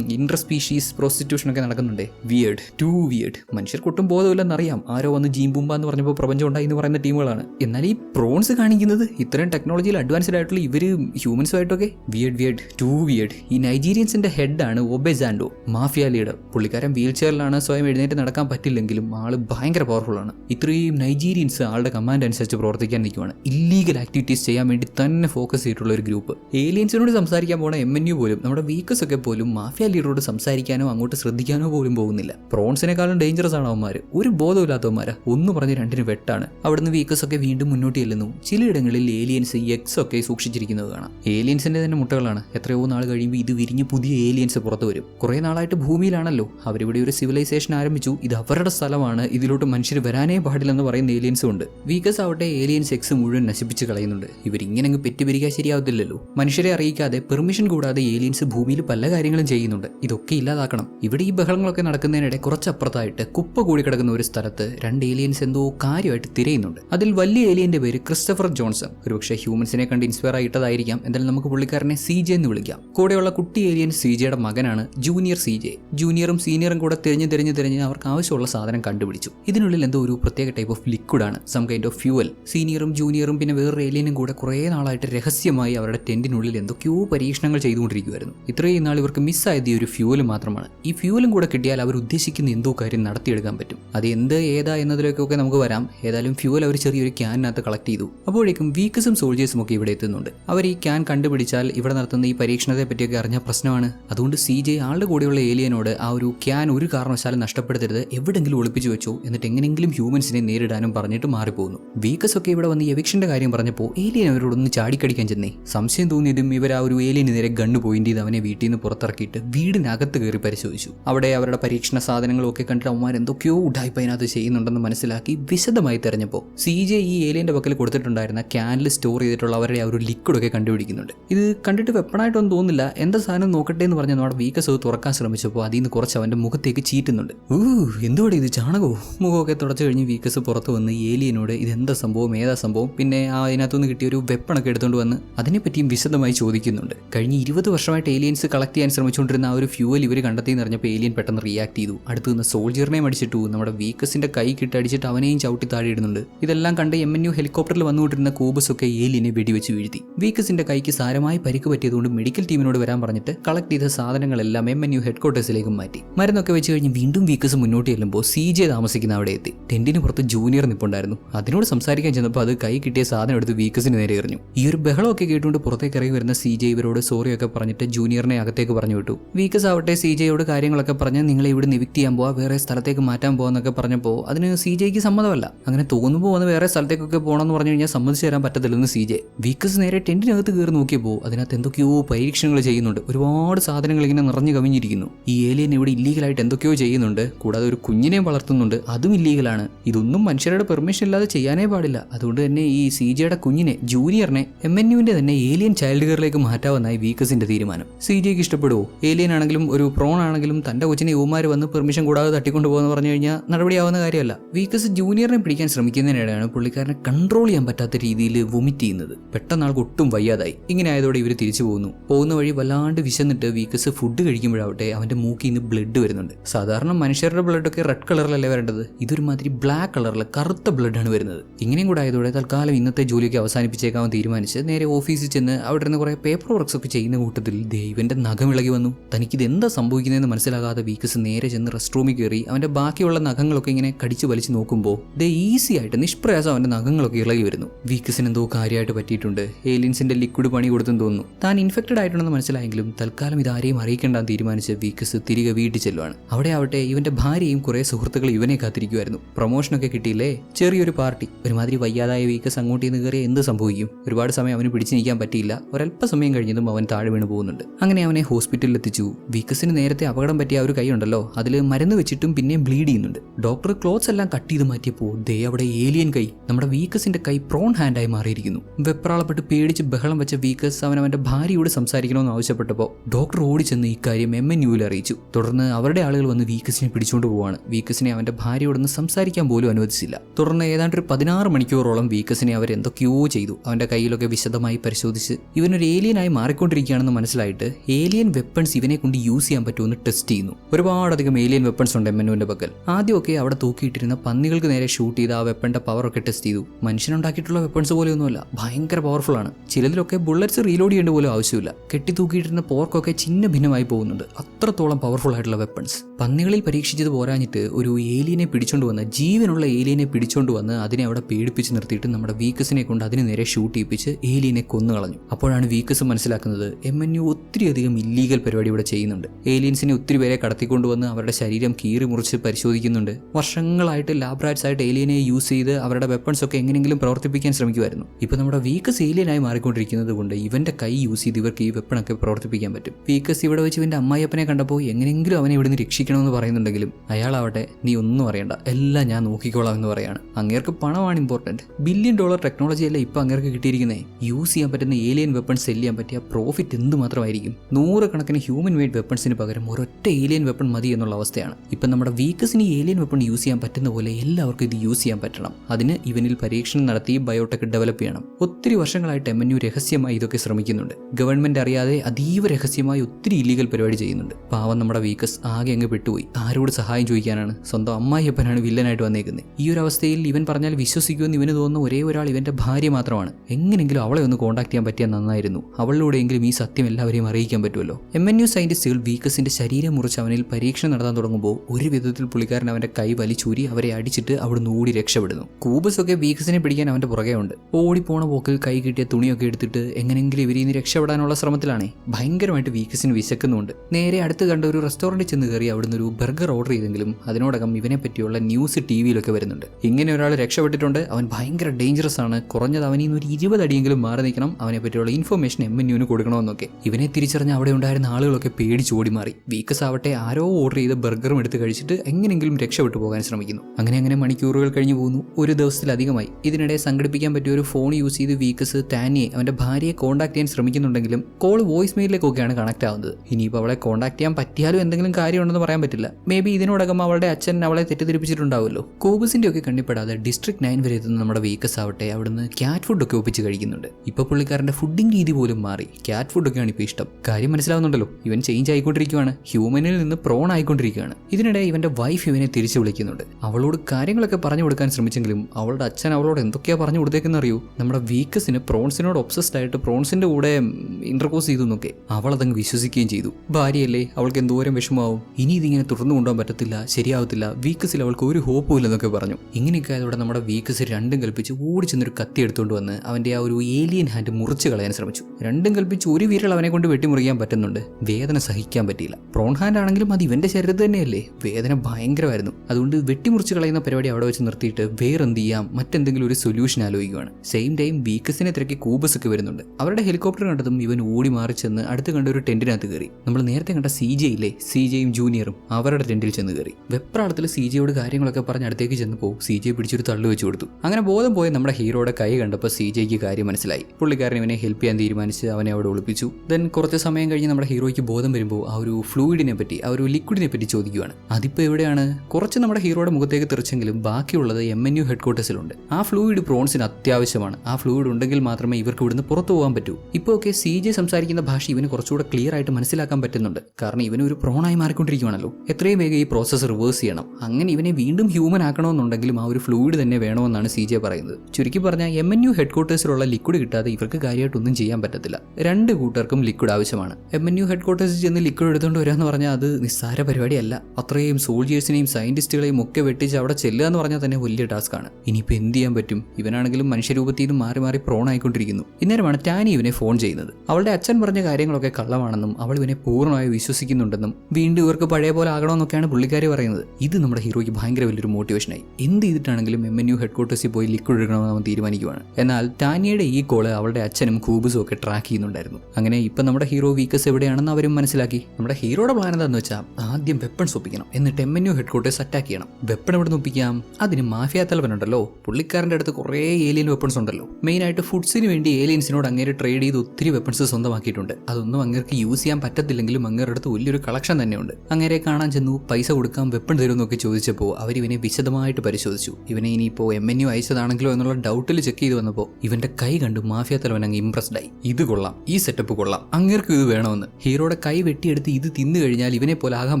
ഇന്റർ സ്പീഷീസ് പ്രോസ്റ്റിറ്റ്യൂഷൻ ഒക്കെ നടക്കുന്നുണ്ട്. വിയേഡ് ടു വിയേഡ് മനുഷ്യർക്കൊട്ടും ബോധമില്ലെന്നറിയാം ആരോ വന്ന് ജീമ്പുമ്പ എന്ന് പറഞ്ഞപ്പോൾ പ്രപഞ്ചം ഉണ്ടായി എന്ന് പറയുന്ന ടീമുകളാണ്. എന്നാൽ ഈ പ്രോൺസ് കാണിക്കുന്നത് ഇത്രയും ടെക്നോളജിയിൽ അഡ്വാൻസ്ഡ് ആയിട്ടുള്ള ഇവർ ഹ്യൂമൻസുമായിട്ടൊക്കെ വിയേഡ് വിയേഡ് ടു വിയേഡ് ഈ നൈജീരിയൻസിന്റെ ഹെഡാണ് ഒബെസാൻഡോ മാഫിയ ലീഡർ പുള്ളിക്കാരൻ വീൽ ചെയറിലാണ് സ്വയം എഴുന്നേറ്റ് നടക്കാൻ പറ്റില്ലെങ്കിലും ആൾ ഭയങ്കര പവർഫുൾ ആണ്. ഇത്രയും നൈജീരിയൻസ് ആളുടെ കമാൻഡ് അനുസരിച്ച് പ്രവർത്തിക്കാൻ നിൽക്കുവാണ്. ഇല്ലീഗൽ ആക്ടിവിറ്റീസ് ചെയ്യാൻ വേണ്ടി തന്നെ ഫോക്കസ് ചെയ്തിട്ടുള്ള ഒരു ഗ്രൂപ്പ് ഏലിയൻസിനോട് സംസാരിക്കാൻ പോണ എം എൻ യു പോലും നമ്മുടെ വീക്കസ് ഒക്കെ പോലും മാഫിയ ലീഡറോട് സംസാരിക്കാനോ അങ്ങോട്ട് ശ്രദ്ധിക്കാനോ പോലും പോകുന്നില്ല. പ്രോൺസിനെക്കാളും ഡേഞ്ചറസ് ആണ് അവന്മാർ ഒരു ബോധമില്ലാത്തവന്മാരാ ഒന്ന് പറഞ്ഞ് രണ്ടിന് വെട്ടാണ്. അവിടുന്ന് വീക്കസ് ഒക്കെ വീണ്ടും മുന്നോട്ട് ചെല്ലുന്നു. ചിലയിടങ്ങളിൽ ഏലിയൻസ് എക്സ് ഒക്കെ സൂക്ഷിച്ചിരിക്കുന്നത് കാണാം. ഏലിയൻസിന്റെ തന്നെ മുട്ടകളാണ്. എത്രയോ നാൾ കഴിയുമ്പോൾ ഇത് വിരിഞ്ഞ് പുതിയ ഏലിയൻസ് പുറത്തു വരും. കുറേ നാളായിട്ട് ഭൂമിയിലാണല്ലോ. അവരിവിടെ ഒരു സിവിലൈസേഷൻ ആരംഭിച്ചു. ഇത് അവരുടെ സ്ഥലമാണ്. ഇതിലോട്ട് മനുഷ്യർ വരാനേ പാടില്ലെന്ന് പറയുന്ന ഏലിയൻസും ഉണ്ട്. വീക്കസ് ആവട്ടെ ഏലിയൻസ് എക്സ് മുഴുവൻ നശിപ്പിച്ച് കളയുന്നുണ്ട്. ഇവരിങ്ങനെ അങ്ങ് പെറ്റുപിരിക്കാൻ ശരിയാവത്തില്ലല്ലോ. മനുഷ്യരെ അറിയിക്കാതെ പെർമിഷൻ കൂടാതെ ഏലിയൻസ് ഭൂമിയിൽ പല കാര്യങ്ങളും ചെയ്യുന്നുണ്ട്. ഇതൊക്കെ ഇല്ലാതാക്കണം. ഇവിടെ ഈ ബഹളങ്ങളൊക്കെ നടക്കുന്നതിനിടെ കുറച്ചപ്പുറത്തായിട്ട് കുപ്പ കൂടി കിടക്കുന്ന ഒരു സ്ഥലത്ത് രണ്ട് ഏലിയൻസ് എന്തോ കാര്യമായിട്ട് തിരയുന്നുണ്ട്. അതിൽ വലിയ ഏലിയന്റെ പേര് ക്രിസ്റ്റഫർ ജോൺസൺ. ഒരുപക്ഷെ ഹ്യൂമൻസിനെ കണ്ട് ഇൻസ്പയർ ആയിട്ടതായിരിക്കാം. എന്തായാലും നമുക്ക് പുള്ളിക്കാരനെ സി ജെ എന്ന് വിളിക്കാം. കൂടെയുള്ള കുട്ടി ഏലിയൻ സി ജെയുടെ മകനാണ് ജൂനിയർ സി ജെ. ജൂനിയറും സീനിയറും കൂടെ തിരഞ്ഞ് തിരഞ്ഞ് തിരഞ്ഞ് അവർക്ക് ആവശ്യമുള്ള സാധനം കണ്ടുപിടിച്ചു. ഇതിനുള്ളിൽ എന്തോ ഒരു പ്രത്യേക ടൈപ്പ് ഓഫ് ലിക്വിഡാണ് സം കൈൻഡ് ഓഫ് ഫ്യൂവൽ സീനിയറും ജൂനിയറും പിന്നെ വേറൊരു ഏലിയനും കൂടെ കുറേ നാളായിട്ട് രഹസ്യമായി അവരുടെ ടെന്റിനുള്ളിൽ എന്തൊക്കെയോ പരീക്ഷണങ്ങൾ ചെയ്തുകൊണ്ടിരിക്കുമായിരുന്നു ഇത്രയും നാൾ ഇവർക്ക് മിസ്സായത് ഒരു ഫ്യൂവൽ മാത്രമാണ്. ഈ ഫ്യൂവലും കൂടെ കിട്ടിയാൽ അവർ ഉദ്ദേശിക്കുന്ന എന്തോ കാര്യം നടത്തിയെടുക്കാൻ പറ്റും. അത് എന്ത് ഏതാ എന്നതിലേക്കൊക്കെ നമുക്ക് വരാം. ഏതായാലും ഫ്യൂവൽ അവർ ചെറിയൊരു ക്യാനിനകത്ത് കളക്ട് ചെയ്തു. അപ്പോഴേക്കും വീക്കസും സോൾജേഴ്സും ഒക്കെ ഇവിടെ എത്തുന്നുണ്ട്. അവർ ഈ ക്യാൻ കണ്ടുപിടിച്ചാൽ ഇവിടെ നടത്തുന്ന ഈ പരീക്ഷണത്തെ പറ്റിയൊക്കെ അറിഞ്ഞ പ്രശ്നമാണ്. അതുകൊണ്ട് സി ജെ ആളുടെ കൂടെയുള്ള ഏലിയനോട് ആ ഒരു ക്യാൻ ഒരു കാരണവശാലും നഷ്ടപ്പെടുത്തരുത്. എവിടെങ്കിലും ഒളിപ്പിച്ചു വെച്ചോ. എന്നിട്ട് എങ്ങനെയെങ്കിലും ഹ്യൂമൻസിനെ നേരിടാനും പറഞ്ഞിട്ട് മാറിപ്പോകുന്നു. വീക്കസ് ഒക്കെ ഇവിടെ വന്ന് എവിക്ഷന്റെ കാര്യം പറഞ്ഞപ്പോൾ ഏലിയൻ അവരോടൊന്ന് ചാടിക്കടിക്കാൻ ചെന്നേ. സംശയം തോന്നിയതും ഇവർ ആ ഒരു ഏലിയന് നേരെ ഗണ്ണ് പോയിന്റ് ചെയ്ത് അവനെ വീട്ടിൽ നിന്ന് പുറത്തിറക്കിയിട്ട് വീടിനകത്ത് കയറി പരിശോധിച്ചു. അവിടെ അവരുടെ പരീക്ഷണ സാധനങ്ങളും ഒക്കെ കണ്ടിട്ട് അവന്മാർ എന്തൊക്കെയോ ഉഡായ്പ അതിനകത്ത് ചെയ്യുന്നുണ്ടെന്ന് മനസ്സിലാക്കി വിശദമായി തെരഞ്ഞപ്പോൾ സി ജെ ഈ ഏലിയന്റെ പക്കൽ കൊടുത്തിട്ടുണ്ടായിരുന്ന ക്യാനിൽ സ്റ്റോർ ചെയ്തിട്ടുള്ള അവരുടെ ആ ഒരു ലിക്വിഡ് ഒക്കെ കണ്ടുപിടിക്കുന്നുണ്ട്. ഇത് കണ്ടിട്ട് വെപ്പണായിട്ടൊന്നും തോന്നില്ല എന്താ സാധനം നോക്കട്ടെ എന്ന് പറഞ്ഞ് നമ്മുടെ വീക്കസ് തുറക്കാൻ ശ്രമിച്ചപ്പോൾ അതിൽ നിന്ന് കുറച്ച് അവന്റെ മുഖത്തേക്ക് ചീറ്റുന്നുണ്ട്. ഊ എന്തുകൊണ്ട് ഇത് ചാണകവും മുഖമൊക്കെ തുടച്ചു കഴിഞ്ഞ് വീക്കസ് പുറത്ത് വന്ന് ഏലിയനോട് ഇതെന്താ സംഭവം? ഏതാ സംഭവം? പിന്നെ ആ അതിനകത്തുനിന്ന് ഒരു വെപ്പണൊക്കെ എടുത്തുകൊണ്ട് വന്ന് അതിനെപ്പറ്റിയും വിശദമായി ചോദിക്കുന്നുണ്ട്. കഴിഞ്ഞ ഇരുപത് വർഷമായിട്ട് ഏലിയൻസ് കളക്ട് ചെയ്യാൻ ശ്രമിച്ചുകൊണ്ടിരുന്ന ആ ഒരു ഫ്യൂവൽ ഇവർ കണ്ടെത്തി എന്ന് അറിഞ്ഞപ്പോൾ ഏലിയൻ പെട്ടെന്ന് റിയാക്ട് ചെയ്തു. അടുത്ത് നിന്ന് സോൾജിയറിനെയും അടിച്ചിട്ടു നമ്മുടെ വീക്കസിന്റെ കൈ കിട്ടടിച്ചിട്ട് അവനെയും ചവിട്ടി താഴെ ഇടുന്നുണ്ട്. ഇതെല്ലാം കണ്ട് എം എൻ യു ഹെലികോപ്റ്ററിൽ വന്നുകൊണ്ടിരുന്ന കൂബസ് ഒക്കെ ഏലിയനെ വെടിവെച്ച് വീഴ്ത്തി. വീക്കസിന്റെ കൈക്ക് സാരമായി പരിക്ക് പറ്റിയതുകൊണ്ട് മെഡിക്കൽ ടീമിനോട് വരാൻ പറഞ്ഞിട്ട് കളക്ട് ചെയ്ത സാധനങ്ങളെല്ലാം എം എൻ യു ഹെഡ് ക്വാർട്ടേഴ്സിലേക്ക് മാറ്റി. മരുന്നൊക്കെ വെച്ച് കഴിഞ്ഞ് വീണ്ടും വീക്കസ് മുന്നോട്ട് ചെല്ലുമ്പോൾ സി ജെ താമസിക്കുന്ന അവിടെ എത്തി. ടെന്റിന് പുറത്ത് ജൂനിയർ നിപ്പുണ്ടായിരുന്നു. അതിനോട് സംസാരിക്കാൻ ചെന്നപ്പോൾ അത് കൈ കിട്ടിയ സാധനം എടുത്ത് വീക്കസിന് നേരെ എറിഞ്ഞു. ഈ ഒരു ബഹളമൊക്കെ കേട്ടുകൊണ്ട് പുറത്തേക്ക് ഇറങ്ങി വരുന്ന സി ജെ ഇവരോട് സോറിയൊക്കെ പറഞ്ഞിട്ട് ജൂനിയറിനെ അകത്തേക്ക് പറഞ്ഞു വിട്ടു. വീക്കസ് ആവട്ടെ സി ജെയോട് കാര്യങ്ങളൊക്കെ പറഞ്ഞ് നിങ്ങളെ ഇവിടെ നിവിക്ട് ചെയ്യാൻ പോവാ വേറെ സ്ഥലത്തേക്ക് മാറ്റാൻ പോവാന്നൊക്കെ പറഞ്ഞപ്പോൾ അതിന് സി ജെക്ക് സമ്മതമല്ല. അങ്ങനെ തോന്നുമ്പോൾ വന്ന് വേറെ സ്ഥലത്തേക്കൊക്കെ പോകണമെന്ന് പറഞ്ഞു കഴിഞ്ഞാൽ സമ്മതിച്ചു തരാൻ പറ്റത്തില്ലെന്ന് സി ജെ. വീക്കസ് നേരെ ടെന്റിനകത്ത് കയറി നോക്കിയപ്പോൾ അതിനകത്ത് എന്തൊക്കെയോ പരീക്ഷണങ്ങൾ ചെയ്യുന്നുണ്ട്. ഒരുപാട് സാധനങ്ങൾ ഇങ്ങനെ നിറഞ്ഞു കവിഞ്ഞിരിക്കുന്നു. ഈ ഏലിയൻ ഇവിടെ ഇല്ലീഗലായിട്ട് എന്തൊക്കെയോ ചെയ്യുന്നുണ്ട്. കൂടാതെ ഒരു കുഞ്ഞിനെയും വളർത്തുന്നുണ്ട്. അതും ഇല്ലീഗലാണ് ഇതൊന്നും മനുഷ്യരുടെ പെർമിഷൻ ഇല്ലാതെ ചെയ്യാനേ പാടില്ല. അതുകൊണ്ട് തന്നെ ഈ സി ജെയുടെ കുഞ്ഞിനെ ജൂനിയറിനെ എം എൻ യുവിന്റെ തന്നെ ഏലിയൻ ചൈൽഡ് കെയറിലേക്ക് മാറ്റാമെന്നായി വീക്കസിന്റെ തീരുമാനം. സി ജിക്ക് ഇഷ്ടപ്പെടുവോ? ഏലിയൻ ആണെങ്കിലും ഒരു പ്രോൺ ആണെങ്കിലും തന്റെ കൊച്ചിനെ യുവമാർ വന്ന് പെർമിഷൻ കൂടാതെ തട്ടിക്കൊണ്ടു പോകുന്ന പറഞ്ഞു കഴിഞ്ഞാൽ നടപടിയാവുന്ന കാര്യമല്ല. വീക്കസ് ജൂനിയറിനെ പിടിക്കാൻ ശ്രമിക്കുന്നതിനിടെയാണ് പുള്ളിക്കാരനെ കൺട്രോൾ ചെയ്യാൻ പറ്റാത്ത രീതിയിൽ വൊമിറ്റ് ചെയ്യുന്നത്. പെട്ടെന്ന് ആൾക്ക് ഒട്ടും വയ്യാതായി. ഇങ്ങനെ ആയതോടെ ഇവർ തിരിച്ചു പോകുന്നു. പോകുന്ന വഴി വല്ലാണ്ട് വിശന്നിട്ട് വീക്കസ് ഫുഡ് കഴിക്കുമ്പോഴാവട്ടെ അവന്റെ മൂക്കിൽ നിന്ന് ബ്ലഡ് വരുന്നുണ്ട്. സാധാരണ മനുഷ്യരുടെ ബ്ലഡൊക്കെ റെഡ് കളറിലല്ലേ വരേണ്ടത്? ഇതൊരുമാതിരി ബ്ലാക്ക് കളറിൽ കറുത്ത ബ്ലഡാണ് വരുന്നത്. ഇങ്ങനെയും കൂടെ ആയതോടെ തൽക്കാലം ഇന്നത്തെ ജോലിയൊക്കെ അവസാനിപ്പിച്ച്. അവസാനിപ്പിച്ചേക്കാമെന്ന് തീരുമാനിച്ച് നേരെ ഓഫീസിൽ ചെന്ന് അവിടെ നിന്ന് കുറേ പേപ്പർ വർക്ക്സ് ഒക്കെ ചെയ്യുന്ന കൂട്ടത്തിൽ ദൈവന്റെ നഖം ഇളകി വന്നു. തനിക്കിത് എന്താ സംഭവിക്കുന്നതെന്ന് മനസ്സിലാകാതെ വീക്കസ് നേരെ ചെന്ന് റെസ്റ്റ് റൂമിൽ കയറി അവന്റെ ബാക്കിയുള്ള നഖങ്ങളൊക്കെ ഇങ്ങനെ കടിച്ചു വലിച്ച് നോക്കുമ്പോൾ ദേ ഈസി ആയിട്ട് നിഷ്പ്രയാസം അവന്റെ നഖങ്ങളൊക്കെ ഇളകി വരുന്നു. വീക്കസിന് എന്തോ കാര്യമായിട്ട് പറ്റിയിട്ടുണ്ട്. ഏലിയൻസിന്റെ ലിക്വിഡ് പണി കൊടുത്തെന്ന് തോന്നുന്നു. താൻ ഇൻഫെക്റ്റഡ് ആയിട്ടുണ്ടെന്ന് മനസ്സിലായെങ്കിലും തൽക്കാലം ഇത് ആരെയും അറിയിക്കേണ്ടെന്ന് തീരുമാനിച്ച് വീക്കസ് തിരികെ വീട്ടിൽ ചെല്ലുവാണ്. അവിടെ ആവട്ടെ ഇവന്റെ ഭാര്യയും കുറേ സുഹൃത്തുക്കൾ ഇവനെ കാത്തിരിക്കുമായിരുന്നു പ്രൊമോഷനൊക്കെ കിട്ടിയില്ലേ? ചെറിയൊരു പാർട്ടി ഒരുമാതിരി വയ്യാതായ വീക്കസ് അങ്ങോട്ട് നിന്ന് കയറി എന്ത് സംഭവിക്കും? ഒരുപാട് സമയം അവന് പിടിച്ചു നിൽക്കാൻ പറ്റിയില്ല. ഒരല്പ സമയം കഴിഞ്ഞതും അവൻ താഴെ വീണ് പോകുന്നുണ്ട്. അങ്ങനെ അവനെ ഹോസ്പിറ്റലിൽ എത്തിച്ചു. വീക്കസിന് നേരത്തെ അപകടം പറ്റിയ ഒരു കൈ ഉണ്ടല്ലോ അതിൽ മരുന്ന് വെച്ചിട്ടും പിന്നെയും ബ്ലീഡ് ചെയ്യുന്നുണ്ട്. ഡോക്ടർ ക്ലോത്ത്സ് എല്ലാം കട്ട് ചെയ്ത് മാറ്റിയപ്പോൾ ദേ അവിടെ ഏലിയൻ കൈ നമ്മുടെ വീക്കസിന്റെ കൈ പ്രോൺ ഹാൻഡായി മാറിയിരിക്കുന്നു. വെപ്രാളപ്പെട്ട് പേടിച്ച് ബഹളം വെച്ച വീക്കസ് അവൻ അവന്റെ ഭാര്യയോട് സംസാരിക്കണമെന്ന് ആവശ്യപ്പെട്ടപ്പോൾ ഡോക്ടർ ഓടിച്ചെന്ന് ഇക്കാര്യം എം. എൻ. യുവിൽ അറിയിച്ചു. തുടർന്ന് അവരുടെ ആളുകൾ വന്ന് വീക്കസിനെ പിടിച്ചുകൊണ്ട് പോവാണ്. വീക്കസിനെ അവന്റെ ഭാര്യയോടൊന്ന് സംസാരിക്കാൻ പോലും അനുവദിച്ചില്ല. തുടർന്ന് ഏതാണ്ട് ഒരു പതിനാറ് മണിക്കൂറോളം വീക്കസിനെ അവർ എന്തൊക്കെയോ ചെയ്തു. അവന്റെ കയ്യിലൊക്കെ വിശദമായി പരിശോധിച്ച് ഇവനൊരു ഏലിയനായി മാറിക്കൊണ്ടിരിക്കുകയാണെന്ന് മനസ്സിലായിട്ട് ഏലിയൻ വെപ്പൺസ് ഇവനെ കൊണ്ട് യൂസ് ചെയ്യാൻ പറ്റുമെന്ന് ടെസ്റ്റ് ചെയ്യുന്നു. ഒരുപാടധികം ഏലിയൻ വെപ്പൺസ് ഉണ്ട് എമ്മനുവിന്റെ പക്കൽ. ആദ്യമൊക്കെ അവിടെ തൂക്കിയിട്ടിരുന്ന പന്നികൾക്ക് നേരെ ഷൂട്ട് ചെയ്ത് ആ വെപ്പന്റെ പവറൊക്കെ ടെസ്റ്റ് ചെയ്തു. മനുഷ്യനുണ്ടാക്കിയിട്ടുള്ള വെപ്പൺസ് പോലെയൊന്നുമല്ല ഭയങ്കര പവർഫുൾ ആണ്. ചിലതിലൊക്കെ ബുള്ളറ്റ്സ് റീലോഡ് ചെയ്യേണ്ട പോലും ആവശ്യമില്ല. കെട്ടി തൂക്കിയിട്ടിരുന്ന പോർക്കൊക്കെ ചിന്ന ഭിന്നമായി പോകുന്നുണ്ട്. അത്രത്തോളം പവർഫുൾ ആയിട്ടുള്ള വെപ്പൺസ് പന്നികളിൽ പരീക്ഷിച്ചത് പോരാഞ്ഞിട്ട് ഒരു ഏലിയനെ പിടിച്ചോണ്ട് വന്ന് ജീവനുള്ള ഏലിയനെ പിടിച്ചോണ്ട് വന്ന് അതിനെ അവിടെ പേടിപ്പിച്ച് നിർത്തിയിട്ട് നമ്മുടെ വീക്കസിനെ കൊണ്ട് അതിന് നേരെ ഷൂട്ട് ചെയ്യിപ്പിച്ച് ഏലിയനെ കൊന്നു കളഞ്ഞു അപ്പോഴാണ് വീക്കസ് മനസ്സിലാക്കുന്നത് എം എൻ യു ഒത്തിരി അധികം ഇല്ലീഗൽ പരിപാടി ഇവിടെ ചെയ്യുന്നുണ്ട്. ഏലിയൻസിനെ ഒത്തിരി പേരെ കടത്തിക്കൊണ്ടുവന്ന് അവരുടെ ശരീരം കീറി മുറിച്ച് പരിശോധിക്കുന്നുണ്ട്. വർഷങ്ങളായിട്ട് ലാബ്രാറ്റ്സ് ആയിട്ട് ഏലിയനെ യൂസ് ചെയ്ത് അവരുടെ വെപ്പൺസ് ഒക്കെ എങ്ങനെയെങ്കിലും പ്രവർത്തിപ്പിക്കാൻ ശ്രമിക്കുമായിരുന്നു. ഇപ്പൊ നമ്മുടെ വീക്കസ് ഏലിയനായി മാറിക്കൊണ്ടിരിക്കുന്നത് കൊണ്ട് ഇവന്റെ കൈ യൂസ് ചെയ്ത് ഇവർക്ക് ഈ വെപ്പണൊക്കെ പ്രവർത്തിപ്പിക്കാൻ പറ്റും. വീക്കസ് ഇവിടെ വെച്ച് ഇവന്റെ അമ്മായിയപ്പനെ കണ്ടപ്പോൾ എങ്ങനെയെങ്കിലും അവനെ ഇവിടുന്ന് രക്ഷിക്കണമെന്ന് പറയുന്നുണ്ടെങ്കിലും അയാളാവട്ടെ നീ ഒന്നും അറിയണ്ട. എല്ലാം ഞാൻ നോക്കിക്കോളാം എന്ന് പറയാണ്. അങ്ങേർക്ക് പണമാണ് ഇമ്പോർട്ടന്റ് ബില്യൺ ഡോളർ ടെക്നോളജി അല്ല ഇപ്പൊ അങ്ങേർക്ക് കിട്ടിയിരിക്കുന്നത് യൂസ് ചെയ്യാൻ പറ്റുന്ന ഏലിയൻ വെപ്പൺസ് സെൽ ചെയ്യാൻ പറ്റിയ പ്രോഫിറ്റ് എന്ത് മാത്രമായിരിക്കും നൂറുകണക്കിന് ഹ്യൂമൻ മെയ്ഡ് വെപ്പൺസിന് പകരം ഒരൊറ്റ ഏലിയൻ വെപ്പൺ മതി എന്നുള്ള അവസ്ഥയാണ്. ഇപ്പം നമ്മുടെ വീക്കസിന് ഏലിയൻ വെപ്പൺ യൂസ് ചെയ്യാൻ പറ്റുന്ന പോലെ എല്ലാവർക്കും ഇത് യൂസ് ചെയ്യാൻ പറ്റണം. അതിന് ഇവനിൽ പരീക്ഷണം നടത്തി ബയോടെക് ഡെവലപ്പ് ചെയ്യണം. ഒത്തിരി വർഷങ്ങളായിട്ട് എം എൻ യു രഹസ്യമായി ഇതൊക്കെ ശ്രമിക്കുന്നുണ്ട്. ഗവൺമെന്റ് അറിയാതെ അതീവ രഹസ്യമായി ഒത്തിരി ഇല്ലീഗൽ പരിപാടി ചെയ്യുന്നുണ്ട്. പാവം നമ്മുടെ വീക്കസ് ആകെ അങ്ങ് പെട്ടുപോയി. ആരോട് സഹായം ചോദിക്കാനാണ്? സ്വന്തം അമ്മായിയപ്പനാണ് വില്ലനായിട്ട് വന്നേക്കുന്നത് ഈ ഒരു അവസ്ഥയിൽ ഇവൻ പറഞ്ഞാൽ വിശ്വസിക്കുമെന്ന് ഇവന് തോന്നുന്ന ഒരേ ഒരാൾ ഇവന്റെ ഭാര്യ മാത്രമാണ്. എങ്ങനെങ്കിലും അവളെ ഒന്ന് കോൺടാക്ട് ചെയ്യാൻ പറ്റിയാൽ നന്നായിരുന്നു. അവളിലൂടെയെങ്കിലും ഈ സത്യം എല്ലാവരെയും അറിയിക്കാൻ പറ്റുമല്ലോ. എം എൻ യു സയന്റിസ്റ്റുകൾ വീക്കസിന്റെ ശരീരം മുറിച്ച് അവനിൽ പരീക്ഷണം നടത്താൻ തുടങ്ങുമ്പോൾ ഒരു വിധത്തിൽ പുള്ളിക്കാരൻ അവന്റെ കൈ വലിച്ചൂരി അവരെ അടിച്ചിട്ട് അവിടുന്ന് ഓടി രക്ഷപ്പെടുന്നു. കൂബസ് ഒക്കെ വീക്കസിനെ പിടിക്കാൻ അവന്റെ പുറകെ ഉണ്ട് ഓടിപ്പോണ പോക്കിൽ കൈ കിട്ടിയ തുണിയൊക്കെ എടുത്തിട്ട് എങ്ങനെയെങ്കിലും ഇവരിൽ നിന്ന് രക്ഷപ്പെടാനുള്ള ശ്രമത്തിലാണേ. ഭയങ്കരമായിട്ട് വീക്കസിന് വിശക്കുന്നുണ്ട്. നേരെ അടുത്ത് കണ്ട ഒരു റെസ്റ്റോറന്റിൽ ചെന്ന് കയറി അവിടുന്ന് ഒരു ബർഗർ ഓർഡർ ചെയ്തെങ്കിലും അതിനോടകം ഇവനെ പറ്റിയുള്ള ന്യൂസ് ടി വിയിലൊക്കെ വരുന്നുണ്ട്. ഇങ്ങനെ ഒരാൾ രക്ഷപ്പെട്ടിട്ടുണ്ട്. അവൻ ഭയങ്കര ഡേഞ്ചറസ് ആണ്. കുറഞ്ഞത് അവനിൽ നിന്ന് ഒരു അടിയെങ്കിലും മാറി നിൽക്കണം. അവനെ പറ്റിയുള്ള ഇൻഫർമേഷൻ എം എൻ യുവിന് കൊടുക്കണമെന്നൊക്കെ. ഇവനെ തിരിച്ചറിഞ്ഞ അവിടെ ഉണ്ടായിരുന്ന ആളുകളൊക്കെ പേടിച്ച് ഓടി മാറി വീക്കസ് ആവട്ടെ ആരോ ഓർഡർ ചെയ്ത ബർഗറും എടുത്ത് കഴിച്ചിട്ട് എങ്ങനെയെങ്കിലും രക്ഷപ്പെട്ടു പോകാൻ ശ്രമിക്കുന്നു. അങ്ങനെ അങ്ങനെ മണിക്കൂറുകൾ കഴിഞ്ഞു പോകുന്നു. ഒരു ദിവസത്തിലധികമായി. ഇതിനിടെ സംഘടിപ്പിക്കാൻ പറ്റിയ ഒരു ഫോൺ യൂസ് ചെയ്ത് വീക്കസ് താനിയെ അവന്റെ ഭാര്യയെ കോൺടാക്ട് ചെയ്യാൻ ശ്രമിക്കുന്നുണ്ടെങ്കിലും കോൾ വോയിസ് മെയിലിലേക്കൊക്കെയാണ് കണക്ട് ആവുന്നത്. ഇനിയിപ്പോൾ അവളെ കോൺടാക്ട് ചെയ്യാൻ പറ്റിയാലും എന്തെങ്കിലും കാര്യമുണ്ടെന്ന് പറയാൻ പറ്റില്ല. മേ ബി ഇതിനോടകം അവളുടെ അച്ഛൻ അവളെ തെറ്റിദ്ധരിപ്പിച്ചിട്ടുണ്ടാവുമല്ലോ. കോബസിന്റെ ഒക്കെ കണ്ണിപ്പെടാതെ ഡിസ്ട്രിക്ട് നയൻ വരെ എത്തുന്ന നമ്മുടെ വീക്കസ് ആവട്ടെ അവിടുന്ന് ക്യാറ്റ് ഫുഡൊക്കെ ഒപ്പിച്ച് കഴിക്കുന്നുണ്ട്. ഇപ്പൊ പുള്ളിക്കാരന്റെ ഫുഡിംഗ് രീതി പോലും മാറി. ക്യാറ്റ് ഫുഡൊക്കെയാണ് ഇപ്പോൾ ഇഷ്ടം. കാര്യം മനസ്സിലാവുന്നുണ്ടല്ലോ. ഇവൻ ചേഞ്ച് ആയിക്കൊണ്ടിരിക്കുകയാണ് ഹ്യൂമനിൽ നിന്ന് പ്രോൺ ആയിക്കൊണ്ടിരിക്കുകയാണ്. ഇതിനിടെ ഇവന്റെ വൈഫ് ഇവനെ തിരിച്ചു വിളിക്കുന്നുണ്ട്. അവളോട് കാര്യങ്ങളൊക്കെ പറഞ്ഞു കൊടുക്കാൻ ശ്രമിച്ചെങ്കിലും അവളുടെ അച്ഛൻ അവളോട് എന്തൊക്കെയാ പറഞ്ഞു കൊടുത്തേക്കെന്ന് അറിയൂ? നമ്മുടെ വീക്കസിന് പ്രോൺസിനോട് ഒബ്സസ്ഡ് ആയിട്ട് പ്രോൺസിന്റെ കൂടെ ഇന്റർകോസ് ചെയ്തു എന്നൊക്കെ അവൾ അതങ്ങ് വിശ്വസിക്കുകയും ചെയ്തു. ഭാര്യയല്ലേ അവൾക്ക് എന്തോരം വിഷമാവും ഇനി ഇതിങ്ങനെ തുടർന്നു കൊണ്ടുപോകാൻ പറ്റത്തില്ല ശരിയാവത്തില്ല. വീക്കസിൽ അവൾക്ക് ഒരു ഹോപ്പും ഇല്ലെന്നൊക്കെ പറഞ്ഞു. ഇങ്ങനെയൊക്കെ ആയതോടെ നമ്മുടെ വീക്കസ് രണ്ടും കൽപ്പിച്ച് ഓടി ചെന്നൊരു കത്തി എടുത്തുകൊണ്ട് അവന്റെ ആ ഒരു ഏലിയൻ ഹാൻഡ് മുറിച്ച് കളയാൻ ശ്രമിച്ചു. രണ്ടും കൽപ്പിച്ച് ഒരു വീരൽ അവനെ കൊണ്ട് വെട്ടിമുറിക്കാൻ പറ്റുന്നുണ്ട്. വേദന സഹിക്കാൻ പറ്റിയില്ല. പ്രോൺ ഹാൻഡ് ആണെങ്കിലും അത് ഇവന്റെ ശരീരത്ത് തന്നെയല്ലേ? വേദന ഭയങ്കരമായിരുന്നു. അതുകൊണ്ട് വെട്ടിമുറിച്ച് കളയുന്ന പരിപാടി അവിടെ വെച്ച് നിർത്തിയിട്ട് വേറെന്ത് ചെയ്യാം? മറ്റെന്തെങ്കിലും ഒരു സൊല്യൂഷൻ ആലോചിക്കുകയാണ് സെയിം ടൈം വീക്കസിനെ തിരക്കി കൂബസ് ഒക്കെ വരുന്നുണ്ട്. അവരുടെ ഹെലികോപ്റ്റർ കണ്ടതും ഇവൻ ഓടി മാറി ചെന്ന് അടുത്ത് കണ്ട ഒരു ടെന്റിനകത്ത് കയറി. നമ്മൾ നേരത്തെ കണ്ട സി ജെ ഇല്ലേ? സി ജെയും ജൂനിയറും അവരുടെ ടെന്റിൽ ചെന്ന് കയറി. വെപ്രാളത്തിൽ സി ജെയോട് കാര്യങ്ങളൊക്കെ പറഞ്ഞ് അടുത്തേക്ക് ചെന്നപ്പോൾ സി ജെ പിടിച്ചൊരു തള്ളു വെച്ച് കൊടുത്തു. അങ്ങനെ ബോധം പോയ നമ്മുടെ ഹീറോയുടെ കൈ കണ്ടപ്പോൾ സി ജെക്ക് കാര്യം മനസ്സിലായി. പുള്ളിക്കാരൻ ഇവനെ ഹെൽപ്പ് ചെയ്യാൻ തീരുമാനിച്ച് അവനെ അവിടെ ഒളിപ്പിച്ചു. ദെൻ കുറച്ച് സമയം കഴിഞ്ഞ് നമ്മുടെ ഹീറോയ്ക്ക് ബോധം വരുമ്പോൾ ആ ഒരു ഫ്ലൂയിഡിനെ പറ്റി ആ ഒരു ലിക്വിഡിനെ പറ്റി ചോദിക്കുകയാണ് അതിപ്പോൾ എവിടെയാണ്? കുറച്ച് നമ്മുടെ ഹീറോയുടെ മുഖത്തേക്ക് തെറിച്ചെങ്കിലും ബാക്കിയുള്ളത് എം എൻ യു ഹെഡ് ക്വാർട്ടേഴ്സിലുണ്ട് ആ ഫ്ലൂയിഡ് പ്രോൺസിന് അത്യാവശ്യമാണ്. ആ ഫ്ലൂയിഡ് ഉണ്ടെങ്കിൽ മാത്രമേ ഇവർക്ക് ഇവിടുന്ന് പുറത്തു പോകാൻ പറ്റൂ. ഇപ്പോൾ ഒക്കെ സി ജെ സംസാരിക്കുന്ന ഭാഷ ഇവന് കുറച്ചുകൂടെ ക്ലിയർ ആയിട്ട് മനസ്സിലാക്കാൻ പറ്റുന്നുണ്ട്. കാരണം ഇവന് ഒരു പ്രോണായി മാറിക്കൊണ്ടിരിക്കുകയാണല്ലോ എത്രയും വേഗം ഈ പ്രോസസ്സ് റിവേഴ്സ് ചെയ്യണം. അങ്ങനെ ഇവനെ വീണ്ടും ഹ്യൂമൻ ആക്കണമെന്നുണ്ടെങ്കിലും ആ ഒരു ഫ്ലൂയിഡ് തന്നെ വേണമെന്നാണ് സി ജെ പറയുന്നത്. ചുരുക്കി പറഞ്ഞാൽ എം എൻ യു ഹെഡ് ഹെഡ്ക്വാർട്ടേഴ്സിലുള്ള ലിക്വിഡ് കിട്ടാതെ ഇവർക്ക് കാര്യമായിട്ടൊന്നും ചെയ്യാൻ പറ്റത്തില്ല. രണ്ട് കൂട്ടർക്കും ലിക്വിഡ് ആവശ്യമാണ്. എം എൻ യു ഹെഡ്ക്വാർട്ടേഴ്സിൽ ചെന്ന് ലിക്വിഡ് എടുത്തുകൊണ്ട് വരാമെന്ന് പറഞ്ഞാൽ അത് നിസ്സാര പരിപാടിയല്ല. അത്രയും സോൾജിയേഴ്സിനെയും സയന്റിസ്റ്റുകളെയും ഒക്കെ വെട്ടിച്ച് അവിടെ ചെല്ലുക എന്ന് പറഞ്ഞാൽ തന്നെ വലിയ ടാസ്ക്കാണ് ഇനിയിപ്പോൾ എന്ത് ചെയ്യാൻ പറ്റും? ഇവനാണെങ്കിലും മനുഷ്യരൂപത്തിൽ നിന്ന് മാറി മാറി പ്രോൺ ആയിക്കൊണ്ടിരിക്കുന്നു ഇന്നേരമാണ് ടാനി ഇവനെ ഫോൺ ചെയ്യുന്നത്. അവളുടെ അച്ഛൻ പറഞ്ഞ കാര്യങ്ങളൊക്കെ കള്ളമാണെന്നും അവൾ ഇവനെ പൂർണമായി വിശ്വസിക്കുന്നുണ്ടെന്നും വീണ്ടും ഇവർക്ക് പഴയ പോലെ ആകണമെന്നൊക്കെയാണ് പുള്ളിക്കാരി പറയുന്നത്. ഇത് നമ്മുടെ ഹീറോയ്ക്ക് ഭയങ്കര വലിയൊരു മോട്ടിവേഷനായി എന്ത് ചെയ്തിട്ടാണെങ്കിലും എം എൻ യു ഹെഡ്ക്വാർട്ടേഴ്സിൽ പോയി ലിക്വിഡ് എടുക്കണമെന്ന് അവൻ തീരുമാനിക്കുവാണ്. എന്നാൽ ടാനിയയുടെ ഈ കോൾ അവളുടെ അച്ഛനും കൂബുസും ഒക്കെ ട്രാക്ക് ചെയ്യുന്നുണ്ടായിരുന്നു. അങ്ങനെ ഇപ്പം നമ്മുടെ ഹീറോ വീക്കസ് എവിടെയാണെന്ന് അവരും മനസ്സിലാക്കി. നമ്മുടെ ഹീറോയുടെ പ്ലാൻ എന്താണെന്ന് വെച്ചാൽ ആദ്യം വെപ്പൺസ് ഒപ്പിക്കണം എന്നിട്ട് M N U head headquarters attack ചെയ്യണം വെപ്പൺ എവിടെ നിന്ന് ഒപ്പിക്കാം? അതിന് മാഫിയ തലവനുണ്ടല്ലോ. പുള്ളിക്കാരന്റെ അടുത്ത് കുറേ ഏലിയൻ വെപ്പൺസ് ഉണ്ടല്ലോ. മെയിനായിട്ട് ഫുഡ്സിന് വേണ്ടി ഏലിയൻസിനോട് അങ്ങേര് ട്രേഡ് ചെയ്ത് ഒത്തിരി വെപ്പൺസ് സ്വന്തമാക്കിയിട്ടുണ്ട്. അതൊന്നും അങ്ങേർക്ക് യൂസ് ചെയ്യാൻ പറ്റത്തില്ലെങ്കിലും അങ്ങേരുടെ അടുത്ത് വലിയൊരു കളക്ഷൻ തന്നെയുണ്ട്. അങ്ങേരെ കാണാൻ ചെന്നു പൈസ കൊടുക്കാൻ വെപ്പൺ തരുമെന്നൊക്കെ ചോദിച്ചപ്പോൾ അവർ ഇവനെ വിശദമായിട്ട് പരിശോധിച്ചു. ഇവനെ ഇനിയിപ്പോൾ എം എൻ യു അയച്ചതാണെങ്കിലോ എന്നുള്ള ഡൗട്ടിൽ ചെക്ക് ചെയ്ത് ഇവന്റെ കൈ കണ്ട് മാഫിയ തലവൻ അങ്ങ് ഇംപ്രസ്ഡ് ആയി. ഇത് കൊള്ളാം ഈ സെറ്റപ്പ് കൊള്ളാം അങ്ങേർക്കും ഇത് വേണമെന്ന്. ഹീറോയുടെ കൈ വെട്ടിയെടുത്ത് ഇത് തിന്നു കഴിഞ്ഞാൽ ഇവനെ പോലെ ആകാൻ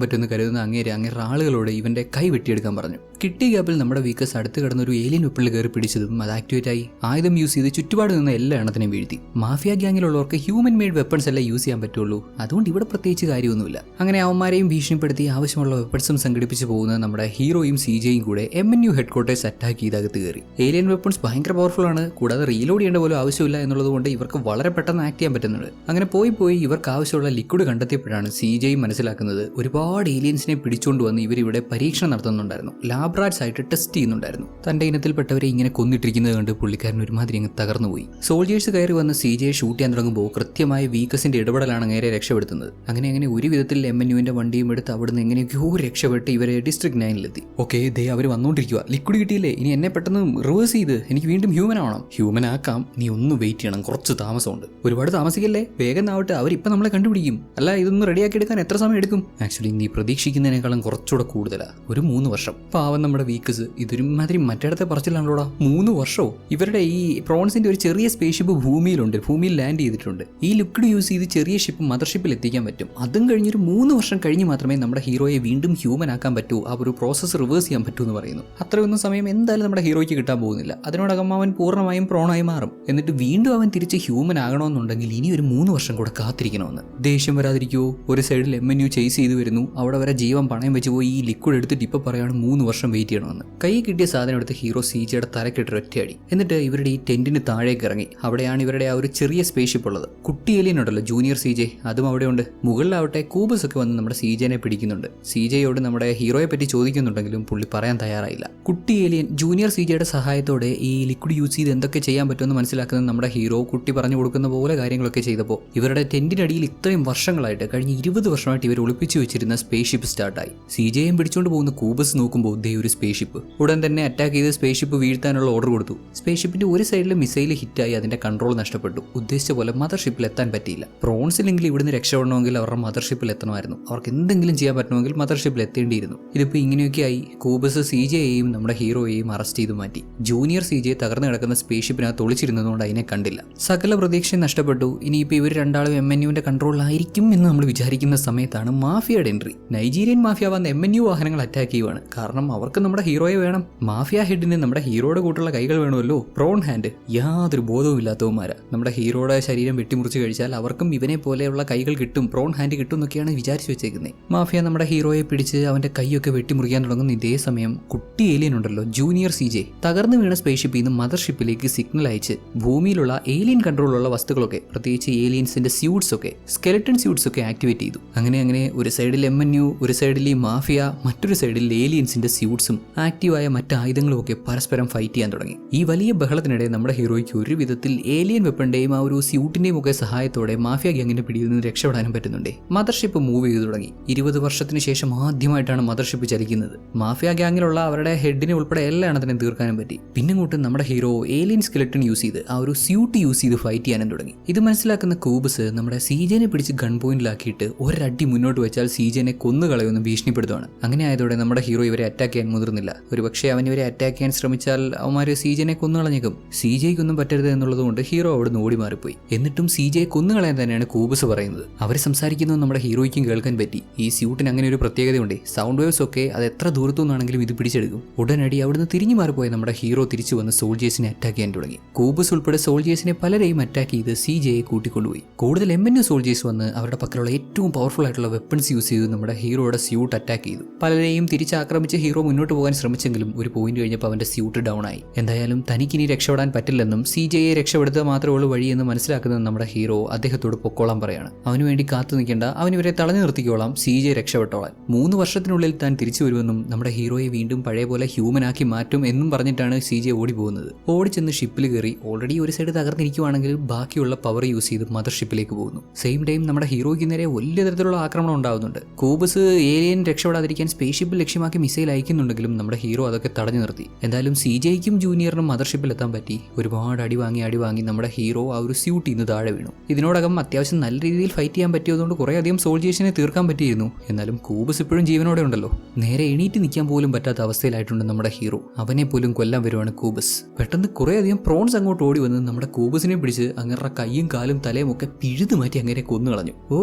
പറ്റുമെന്ന് കരുതുന്ന അങ്ങേരെ അങ്ങേരുടെ ആളുകളോട് ഇവന്റെ കൈ വെട്ടിയെടുക്കാൻ പറഞ്ഞു. കിട്ടിയ ഗ്യാപ്പിൽ നമ്മുടെ വീക്കസ് അടുത്ത് കിടന്ന ഒരു ഏലിയൻ ഉപ്പിളിൽ കയറി പിടിച്ചതും അത് ആക്ടിവേറ്റ് ആയി. ആയുധം യൂസ് ചെയ്ത് ചുറ്റുപാട് നിന്ന് എല്ലാ എണ്ണത്തിനെയും വീഴ്ത്തി. മാഫിയ ഗ്യാങ്ങിലുള്ളവർക്ക് ഹ്യൂമൻ മെയ്ഡ് വെപ്പൺസ് എല്ലാം യൂസ് ചെയ്യാൻ പറ്റുള്ളൂ. അതുകൊണ്ട് ഇവിടെ പ്രത്യേകിച്ച് കാര്യമൊന്നുമില്ല. അങ്ങനെ അവന്മാരെയും ഭീഷണിപ്പെടുത്തി ആവശ്യമുള്ള വെപ്പൺസും സംഘടിപ്പിച്ച് പോകുന്ന നമ്മുടെ ഹീറോയും സി ജെയും കൂടെ M N U head headquarters attack ചെയ്ത് അകത്ത് കയറി. ഏലിയൻ വെപ്പൺസ് ഭയങ്കര പവർഫുൾ ആണ്. കൂടാതെ റീലോഡ് ചെയ്യേണ്ട പോലും ആവശ്യമില്ല എന്നുള്ളതുകൊണ്ട് ഇവർക്ക് വളരെ പെട്ടെന്ന് ആക്ട് ചെയ്യാൻ പറ്റുന്നുണ്ട്. അങ്ങനെ പോയി പോയി ഇവർക്ക് ആവശ്യമുള്ള ലിക്വിഡ് കണ്ടെത്തിയപ്പോഴാണ് സി ജെയും മനസ്സിലാക്കുന്നത് ഒരുപാട് ഏലിയൻസിനെ പിടിച്ചുകൊണ്ട് വന്ന് ഇവരിവിടെ പരീക്ഷണം നടത്തുന്നുണ്ടായിരുന്നു. ലാബ് റാറ്റ്സ് ആയിട്ട് ടെസ്റ്റ് ചെയ്യുന്നുണ്ടായിരുന്നു. തന്റെ ഇനത്തിൽപ്പെട്ടവരെ ഇങ്ങനെ കൊന്നിട്ടിരിക്കുന്നത് കണ്ട് പുള്ളിക്കാരൻ ഒരുമാതിരി അങ്ങ് തകർന്നുപോയി. സോൾജേഴ്സ് കയറി വന്ന് സി ജെ ഷൂട്ട് ചെയ്യാൻ തുടങ്ങുമ്പോൾ കൃത്യമായ വീക്കസിന്റെ ഇടപെടലാണ് നേരെ രക്ഷപ്പെടുത്തുന്നത്. അങ്ങനെ അങ്ങനെ ഒരു വിധത്തിൽ എം എൻ യുവിന്റെ വണ്ടിയും എടുത്ത് അവിടുന്ന് എങ്ങനെയൊക്കെയോ രക്ഷപ്പെട്ട് ഇവരെ ഡിസ്ട്രിക്ട് നയനിലെത്തി. ഓക്കെ ദേ അവർ വന്നുകൊണ്ടിരിക്കുക ലിക്വിഡ് കിട്ടിയില്ലേ? ഇനി എന്നെ പെട്ടെന്ന് റിവേഴ്സ് ചെയ്ത് എനിക്ക് വീണ്ടും ഹ്യൂമൻ ആവണം. ഹ്യൂമൻ ആക്കാം. നീ ഒന്ന് വെയിറ്റ് ചെയ്യണം. കുറച്ച് താമസമുണ്ട്. ഒരുപാട് താമസിക്കല്ലേ? വേഗം ആവട്ടെ അവരിപ്പം നമ്മളെ കണ്ടുപിടിക്കും. അല്ല ഇതൊന്ന് റെഡിയാക്കി എടുക്കാൻ എത്ര സമയം എടുക്കും? ആക്ച്വലി നീ പ്രതീക്ഷിക്കുന്നതിനേക്കാളും കുറച്ചുകൂടെ കൂടുതലാണ് ഒരു മൂന്ന് വർഷം. പാവം നമ്മുടെ വീക്കസ് ഇതൊരുമാതിരി മറ്റിടത്തെ പറച്ചിലാണല്ലോടാ. മൂന്ന് വർഷമോ ഇവരുടെ ഈ പ്രോൺസിന്റെ ഒരു ചെറിയ സ്പേസ്ഷിപ്പ് ഭൂമിയിലുണ്ട്. ഭൂമിയിൽ ലാൻഡ് ചെയ്തിട്ടുണ്ട്. ഈ ലിക്വിഡ് യൂസ് ചെയ്ത് ചെറിയ ഷിപ്പ് മദർഷിപ്പിൽ എത്തിക്കാൻ പറ്റും. അതും കഴിഞ്ഞൊരു മൂന്ന് വർഷം കഴിഞ്ഞ് മാത്രമേ നമ്മുടെ ഹീറോയെ വീണ്ടും ഹ്യൂമൻ ആക്കാൻ പറ്റൂ. ആ ഒരു പ്രോസസ്സ് റിവേഴ്സ് ചെയ്യാൻ പറ്റൂ എന്ന് പറയുന്നു. അത്രയൊന്നും സമയം എന്തായാലും നമ്മുടെ ഹീറോയ്ക്ക് കിട്ടാൻ പോകുന്നില്ല. അതിനോടകം അവൻ പൂർണമായും പ്രോണായി മാറും. എന്നിട്ട് വീണ്ടും അവൻ തിരിച്ച് ഹ്യൂമൻ ആകണമെന്നുണ്ടെങ്കിൽ ഇനി ഒരു മൂന്ന് വർഷം കൂടെ കാത്തിരിക്കണമെന്ന്. ദേഷ്യം വരാതിരിക്കുമോ ഒരു സൈഡിൽ എം എൻ യു ചേസ് ചെയ്ത് വരുന്നു. അവിടെ വരെ ജീവൻ പണയം വെച്ച് പോയി. ഈ ലിക്വിഡ് എടുത്തിട്ട് ഇപ്പോൾ പറയാണ് മൂന്ന് വർഷം വെയിറ്റ് ചെയ്യണമെന്ന്. കൈ കിട്ടിയ സാധനം എടുത്ത് ഹീറോ സീജയുടെ തലക്കിട്ടൊരു ഒറ്റയടി എന്നിട്ട് ഇവരുടെ ഈ ടെന്റിന് താഴേക്ക് ഇറങ്ങി. അവിടെയാണ് ഇവരുടെ ആ ഒരു ചെറിയ സ്പേസ്ഷിപ്പ് ഉള്ളത്. കുട്ടി ഏലിയൻ ഉണ്ടല്ലോ ജൂനിയർ സി ജെ അതും അവിടെയുണ്ട്. മുകളിലാവട്ടെ കൂബസ് ഒക്കെ വന്ന് നമ്മുടെ സീജനെ പിടിക്കുന്നുണ്ട്. സീജയോട് നമ്മുടെ ഹീറോയെ പറ്റി ചോദിക്കുന്നുണ്ടെങ്കിലും പുള്ളി പറയാൻ തയ്യാറായില്ല. കുട്ടി ഏലിയൻ ജൂനിയർ സീജയുടെ സഹായത്തോടെ ഈ ലിക്വിഡ് യൂസ് ചെയ്ത് എന്തൊക്കെ ചെയ്യാൻ പറ്റുമെന്ന് മനസ്സിലാക്കുന്ന നമ്മുടെ ഹീറോ കുട്ടി പറഞ്ഞു കൊടുക്കുന്ന പോലെ കാര്യങ്ങളൊക്കെ ചെയ്തപ്പോൾ ഇവരുടെ ടെന്റിനടിയിൽ ഇത്രയും വർഷങ്ങളായിട്ട് കഴിഞ്ഞ ഇരുപത് വർഷമായിട്ട് ഇവർ ഒളിപ്പിച്ചു വെച്ചിരുന്ന സ്പേസ് ഷിപ്പ് സ്റ്റാർട്ടായി സി ജെയും പിടിച്ചുകൊണ്ട് പോകുന്ന കൂബസ് നോക്കുമ്പോൾ ദേ ഒരു സ്പേഷിപ്പ് ഉടൻ തന്നെ അറ്റാക്ക് ചെയ്ത് സ്പേഷിപ്പ് വീഴ്ത്താനുള്ള ഓർഡർ കൊടുത്തു. സ്പേഷിപ്പിന്റെ ഒരു സൈഡിൽ മിസൈൽ ഹിറ്റായി അതിന്റെ കൺട്രോൾ നഷ്ടപ്പെട്ടു. ഉദ്ദേശിച്ച പോലെ മദർ ഷിപ്പിൽ എത്താൻ പറ്റിയില്ല. പ്രോൺസിലെങ്കിലും ഇവിടുന്ന് രക്ഷപ്പെടണമെങ്കിൽ അവരുടെ മദർ ഷിപ്പിൽ എത്തണമായിരുന്നു. അവർക്ക് എന്തെങ്കിലും ചെയ്യാൻ പറ്റണമെങ്കിൽ മദർ ഷിപ്പിൽ എത്തേണ്ടിയിരുന്നു. ഇതിപ്പോൾ ഇങ്ങനെയൊക്കെയായി കൂബസ് സി ജെയെയും നമ്മുടെ ഹീറോയെയും അറസ്റ്റ് ചെയ്തു മാറ്റി. ജൂനിയർ സി ജെ തകർന്നു കിടക്കുന്ന സ്പേസ്ഷിപ്പിനകത്ത് ഒളിച്ചിരുന്നതുകൊണ്ട് അതിനെ കണ്ടില്ല. സകല പ്രതീക്ഷയും നഷ്ടപ്പെട്ടു. ഇനിയിപ്പോൾ ഇവർ രണ്ടാളും എം എൻ യുവിന്റെ കൺട്രോളിലായിരിക്കും എന്ന് നമ്മൾ വിചാരിക്കുന്ന സമയത്താണ് മാഫിയയുടെ എൻട്രി നൈജീരിയൻ മാഫിയ വന്ന എം എൻ യു വാഹനങ്ങൾ അറ്റാക്ക് ചെയ്യുവാണ്. കാരണം അവർക്ക് നമ്മുടെ ഹീറോയെ വേണം. മാഫിയ ഹെഡിന് നമ്മുടെ ഹീറോയുടെ കൂട്ടുള്ള കൈകൾ വേണമല്ലോ. Prawn hand. യാതൊരു ബോധവും ഇല്ലാത്തവന്മാരാ. നമ്മുടെ ഹീറോയുടെ ശരീരം വെട്ടിമുറിച്ച് കഴിച്ചാൽ അവർക്കും ഇവനെ പോലെയുള്ള കൈകൾ കിട്ടും. പ്രോൺ ഹാൻഡ് കിട്ടും എന്നൊക്കെയാണ് വിചാരിച്ചു വെച്ചേക്കുന്നത് മാഫിയ നമ്മുടെ ഹീറോയെ പിടിച്ച് അവന്റെ കൈയൊക്കെ വെട്ടിമുറിക്കാൻ തുടങ്ങുന്ന ഇതേ സമയം കുട്ടി ഏലിയൻ ഉണ്ടല്ലോ ജൂനിയർ സി ജെ തകർന്നു വീണ സ്പേസ് ഷിപ്പിൽ നിന്ന് മദർ ഷിപ്പിലേക്ക് സിഗ്നൽ അയച്ച് ഭൂമിയിലുള്ള ഏലിയൻ കൺട്രോളുള്ള വസ്തുക്കളൊക്കെ പ്രത്യേകിച്ച് ഏലിയൻസിന്റെ സ്യൂട്ട്സ് ഒക്കെ സ്കെലറ്റൺ സ്യൂട്ട്സ് ഒക്കെ ആക്ടിവേറ്റ് ചെയ്തു. അങ്ങനെ അങ്ങനെ ഒരു സൈഡിൽ എം എൻ യു ഒരു സൈഡിൽ ഈ മാഫിയ മറ്റൊരു സൈഡിൽ ഏലിയൻസിന്റെ സ്യൂട്ട്സും ആക്റ്റീവായ മറ്റ് ആയുധങ്ങളും ഒക്കെ പരസ്പരം ഫൈറ്റ് ചെയ്യാൻ തുടങ്ങി. ഈ വലിയ ബഹളത്തിനിടെ നമ്മുടെ ഹീറോയ്ക്ക് ഒരു വിധത്തിൽ ഏലിയൻ വെപ്പന്റെയും ആ ഒരു സ്യൂട്ടിന്റെയും ഒക്കെ സഹായത്തോടെ മാഫിയ ഗ്യാങ്ങിന്റെ പിടിയിൽ നിന്ന് രക്ഷപ്പെടാനും പറ്റുന്നുണ്ട്. മദർഷിപ്പ് മൂവ് ചെയ്തു തുടങ്ങി. ഇരുപത് വർഷത്തിന് ശേഷം ആദ്യമായിട്ടാണ് മദർഷിപ്പ് ചലിക്കുന്നത്. മാഫിയ ഗ്യാങ്ങിലുള്ള അവരുടെ ഹെഡിനെ ഉൾപ്പെടെ എല്ലാ എണ്ണത്തിനും തീർക്കാനും പറ്റി. പിന്നെങ്ങോട്ട് നമ്മുടെ ഹീറോ ഏലിയൻ സ്കെലറ്റൺ യൂസ് ചെയ്ത് ആ ഒരു സ്യൂട്ട് യൂസ് ചെയ്ത് ഫൈറ്റ് ചെയ്യാനും തുടങ്ങി. ഇത് മനസ്സിലാക്കുന്ന കൂബസ് നമ്മുടെ സീജനെ പിടിച്ച് ഗൺ പോയിന്റിലാക്കിയിട്ട് ഒരടി മുന്നോട്ട് വെച്ചാൽ സീജനെ കൊന്നുകളയുമെന്ന് ഭീഷണിപ്പെടുത്തുവാണ്. അങ്ങനെ ആയതോടെ നമ്മുടെ ഹീറോ ഇവരെ അറ്റാക്ക് ഉപേക്ഷിക്കാൻ മുതിർന്നില്ല. ഒരുപക്ഷെ അവൻ ഇവരെ അറ്റാക്ക് ചെയ്യാൻ ശ്രമിച്ചാൽ അവന്മാർ സീജനെ കൊന്നുകളഞ്ഞേക്കും. സി ജെക്കൊന്നും പറ്റരുത് എന്നുള്ളതുകൊണ്ട് ഹീറോ അവിടുന്ന് ഓടി മാറിപ്പോയി. എന്നിട്ടും സി കൊന്നു കൊന്നുകളയാൻ തന്നെയാണ് കൂബസ് പറയുന്നത്. അവർ സംസാരിക്കുന്നത് നമ്മുടെ ഹീറോയ്ക്കും കേൾക്കാൻ പറ്റി. ഈ സ്യൂട്ടിന് അങ്ങനെ ഒരു പ്രത്യേകതയുണ്ട്. സൗണ്ട് വേവ്സ് ഒക്കെ അത് എത്ര ദൂരത്തു നിന്നാണെങ്കിലും ഇത് പിടിച്ചെടുക്കും. ഉടനടി അവിടുന്ന് തിരിഞ്ഞു മാറിപ്പോയ നമ്മുടെ ഹീറോ തിരിച്ചു വന്ന് സോൾജേഴ്സിനെ അറ്റാക്ക് ചെയ്യാൻ തുടങ്ങി. കൂബസ് ഉൾപ്പെടെ സോൾജേഴ്സിനെ പലരെയും അറ്റാക്ക് ചെയ്ത് സി ജെയെ കൂട്ടിക്കൊണ്ടുപോയി. കൂടുതൽ എം എൻ സോൾജേഴ്സ് വന്ന് അവരുടെ പക്കലുള്ള ഏറ്റവും പവർഫുൾ ആയിട്ടുള്ള വെപ്പൺസ് യൂസ് ചെയ്ത് നമ്മുടെ ഹീറോയുടെ സ്യൂട്ട് അറ്റാക്ക് ചെയ്തു. പലരെയും തിരിച്ചാക്രമിച്ച് ഹീറോ മുന്നോട്ട് പോകാൻ ശ്രമിച്ചെങ്കിലും ഒരു പോയിന്റ് കഴിഞ്ഞപ്പോൾ അവന്റെ സ്യൂട്ട് ഡൗൺ ആയി. എന്തായാലും തനിക്കിനി രക്ഷപ്പെടാൻ പറ്റില്ലെന്നും സി ജെയെ രക്ഷപ്പെടുത്തുക മാത്രമേ ഉള്ളൂ വഴിയെന്ന് മനസ്സിലാക്കുന്നത് നമ്മുടെ ഹീറോ അദ്ദേഹത്തോട് പൊക്കോളാൻ പറയാണ്. അവന് വേണ്ടി കാത്തു നിൽക്കേണ്ട അവൻ ഇവരെ തടഞ്ഞു നിർത്തിക്കോളാം സി ജെ രക്ഷപ്പെട്ടോളാൻ. മൂന്ന് വർഷത്തിനുള്ളിൽ താൻ തിരിച്ചു വരുമെന്നും നമ്മുടെ ഹീറോയെ വീണ്ടും പഴയ പോലെ ഹ്യൂമൻ ആക്കി മാറ്റും എന്നും പറഞ്ഞിട്ടാണ് സി ജെ ഓടി പോകുന്നത്. ഓടി ചെന്ന് ഷിപ്പിൽ കയറി ഓൾറെഡി ഒരു സൈഡ് തകർന്നിരിക്കുവാണെങ്കിൽ ബാക്കിയുള്ള പവർ യൂസ് ചെയ്ത് മദർ ഷിപ്പിലേക്ക് പോകുന്നു. സെയിം ടൈം നമ്മുടെ ഹീറോയ്ക്ക് നേരെ വലിയ തരത്തിലുള്ള ആക്രമണം ഉണ്ടാകുന്നുണ്ട് കൂബസ് ഏലിയൻ രക്ഷപ്പെടാതിരിക്കാൻ സ്പേസ് ഷിപ്പ് ലക്ഷ്യമാക്കി മിസൈൽ അയക്കുന്നുണ്ടെങ്കിലും നമ്മുടെ ഹീറോ അതൊക്കെ തടഞ്ഞു നിർത്തി. എന്തായാലും സി ജെയ്ക്കും ജൂനിയറിനും മദർഷിപ്പിൽ എത്താൻ പറ്റി. ഒരുപാട് അടി വാങ്ങി അടി വാങ്ങി നമ്മുടെ ഹീറോ ആ ഒരു സ്യൂട്ട് ഇന്ന് താഴെ വീണു. ഇതിനോടകം അത്യാവശ്യം നല്ല രീതിയിൽ ഫൈറ്റ് ചെയ്യാൻ പറ്റിയതുകൊണ്ട് കുറേ അധികം സോൾജേഴ്സിനെ തീർക്കാൻ പറ്റിയിരുന്നു. എന്നാലും കൂബസ് ഇപ്പോഴും ജീവനോടെ ഉണ്ടല്ലോ. നേരെ എണീറ്റ് നിൽക്കാൻ പോലും പറ്റാത്ത അവസ്ഥയിലായിട്ടുണ്ട് നമ്മുടെ ഹീറോ. അവനെ പോലും കൊല്ലാൻ വരുവാണ് കൂബസ്. പെട്ടെന്ന് കുറേ അധികം പ്രോൺസ് അങ്ങോട്ട് ഓടി വന്ന് നമ്മുടെ കൂബസിനെ പിടിച്ച് അങ്ങനെ കൈയും കാലും തലയും ഒക്കെ പിഴുതു മാറ്റി അങ്ങനെ കൊന്നു കളഞ്ഞു. ഓ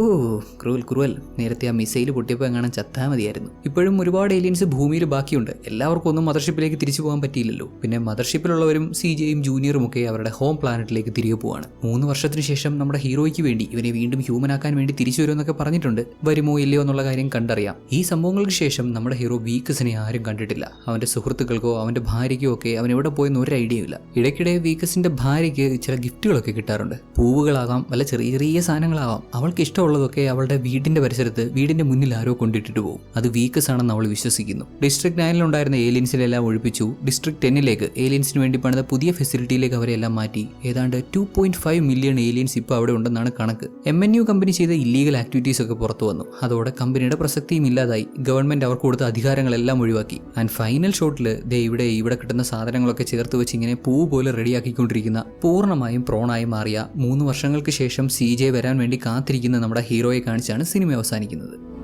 ക്രൂവൽ ക്രൂവൽ നേരത്തെ ആ മിസൈൽ പൊട്ടിയപ്പോൾ അങ്ങനെ ചത്താ മതിയായിരുന്നു. ഇപ്പോഴും ഒരുപാട് ഏലിയൻസ് ഭൂമിയിൽ ബാക്കിയുണ്ട്. എല്ലാവർക്കും ഒന്നും മദർഷിപ്പിലേക്ക് തിരിച്ചു പോകാൻ പറ്റിയില്ലല്ലോ. പിന്നെ മദർഷിപ്പിലുള്ളവരും സി ജെയും ജൂനിയറും ഒക്കെ അവരുടെ ഹോം പ്ലാനറ്റിലേക്ക് തിരികെ പോവാണ്. മൂന്ന് വർഷത്തിന് ശേഷം നമ്മുടെ ഹീറോയ്ക്ക് വേണ്ടി ഇവനെ വീണ്ടും ഹ്യൂമൻ ആക്കാൻ വേണ്ടി തിരിച്ചു വരുമെന്നൊക്കെ പറഞ്ഞിട്ടുണ്ട്. വരുമോ ഇല്ലയോ എന്നുള്ള കാര്യം കണ്ടറിയാം. ഈ സംഭവങ്ങൾക്ക് ശേഷം നമ്മുടെ ഹീറോ വീക്കസിനെ ആരും കണ്ടിട്ടില്ല. അവന്റെ സുഹൃത്തുക്കൾക്കോ അവന്റെ ഭാര്യയ്ക്കോ ഒക്കെ അവൻ എവിടെ പോയെന്ന് ഒരു ഐഡിയ ഇല്ല. ഇടയ്ക്കിടെ വീക്കസിന്റെ ഭാര്യയ്ക്ക് ചില ഗിഫ്റ്റുകളൊക്കെ കിട്ടാറുണ്ട്. പൂവുകളാകാം വല്ല ചെറിയ ചെറിയ സാധനങ്ങളാവാം അവൾക്ക് ഇഷ്ടമുള്ളതൊക്കെ അവളുടെ വീടിന്റെ പരിസരത്ത് വീടിന്റെ മുന്നിൽ ആരോ കൊണ്ടിട്ടിട്ട് പോകും. അത് വീക്കസ് ആണെന്ന് അവൾ വിശ്വസിക്കുന്നു. ഡിസ്ട്രിക്ട് നയനിലുണ്ടായിരുന്ന ഏലിയൻസിലെല്ലാം ഒഴിപ്പിച്ചു. ഡിസ്ട്രിക്ട് ടെന്നിലേക്ക് ഏലിയൻസിന് വേണ്ടി പണിത പുതിയ ഫെസിലിറ്റിയിലേക്ക് അവരെ എല്ലാം മാറ്റി. ഏതാണ്ട് two point five million aliens ഇപ്പോൾ അവിടെ ഉണ്ടെന്നാണ് കണക്ക്. എം എൻ യു കമ്പനി ചെയ്ത ഇല്ലീഗൽ ആക്ടിവിറ്റീസ് ഒക്കെ പുറത്തു വന്നു. അതോടെ കമ്പനിയുടെ പ്രസക്തിയും ഇല്ലാതായി. ഗവൺമെന്റ് അവർക്ക് കൊടുത്ത അധികാരങ്ങളെല്ലാം ഒഴിവാക്കി. ആൻഡ് ഫൈനൽ ഷോട്ടിൽ ദേ ഇവിടെ ഇവിടെ കിട്ടുന്ന സാധനങ്ങളൊക്കെ ചേർത്ത് വെച്ച് ഇങ്ങനെ പൂ പോലെ റെഡിയാക്കിക്കൊണ്ടിരിക്കുന്ന പൂർണമായും പ്രോണായി മാറിയ മൂന്ന് വർഷങ്ങൾക്ക് ശേഷം സി ജെ വരാൻ വേണ്ടി കാത്തിരിക്കുന്ന നമ്മുടെ ഹീറോയെ കാണിച്ചാണ് സിനിമ അവസാനിക്കുന്നത്.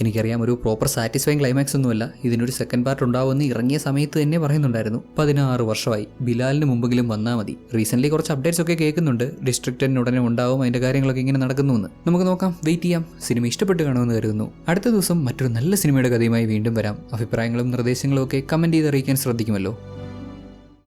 എനിക്കറിയാം ഒരു പ്രോപ്പർ സാറ്റിസ്ഫൈങ് ക്ലൈമാക്സ് ഒന്നുമല്ല. ഇതിനൊരു സെക്കൻഡ് പാർട്ട് ഉണ്ടാവുമെന്ന് ഇറങ്ങിയ സമയത്ത് തന്നെ പറയുന്നുണ്ടായിരുന്നു. പതിനാറ് വർഷമായി. ബിലാലിന് മുമ്പെങ്കിലും വന്നാൽ മതി. റീസെന്റ് കുറച്ച് അപ്ഡേറ്റ്സ് ഒക്കെ കേൾക്കുന്നുണ്ട്. ഡിസ്ട്രിക്ട് ഉടനെ ഉണ്ടാവും അതിന്റെ കാര്യങ്ങളൊക്കെ ഇങ്ങനെ നടക്കുന്നുവെന്ന്. നമുക്ക് നോക്കാം. വെയിറ്റ് ചെയ്യാം. സിനിമ ഇഷ്ടപ്പെട്ട് കാണുമെന്ന് കരുതുന്നു. അടുത്ത ദിവസം മറ്റൊരു നല്ല സിനിമയുടെ കഥയുമായി വീണ്ടും വരാം. അഭിപ്രായങ്ങളും നിർദ്ദേശങ്ങളും ഒക്കെ കമന്റ് ചെയ്ത് അറിയിക്കാൻ ശ്രദ്ധിക്കുമല്ലോ.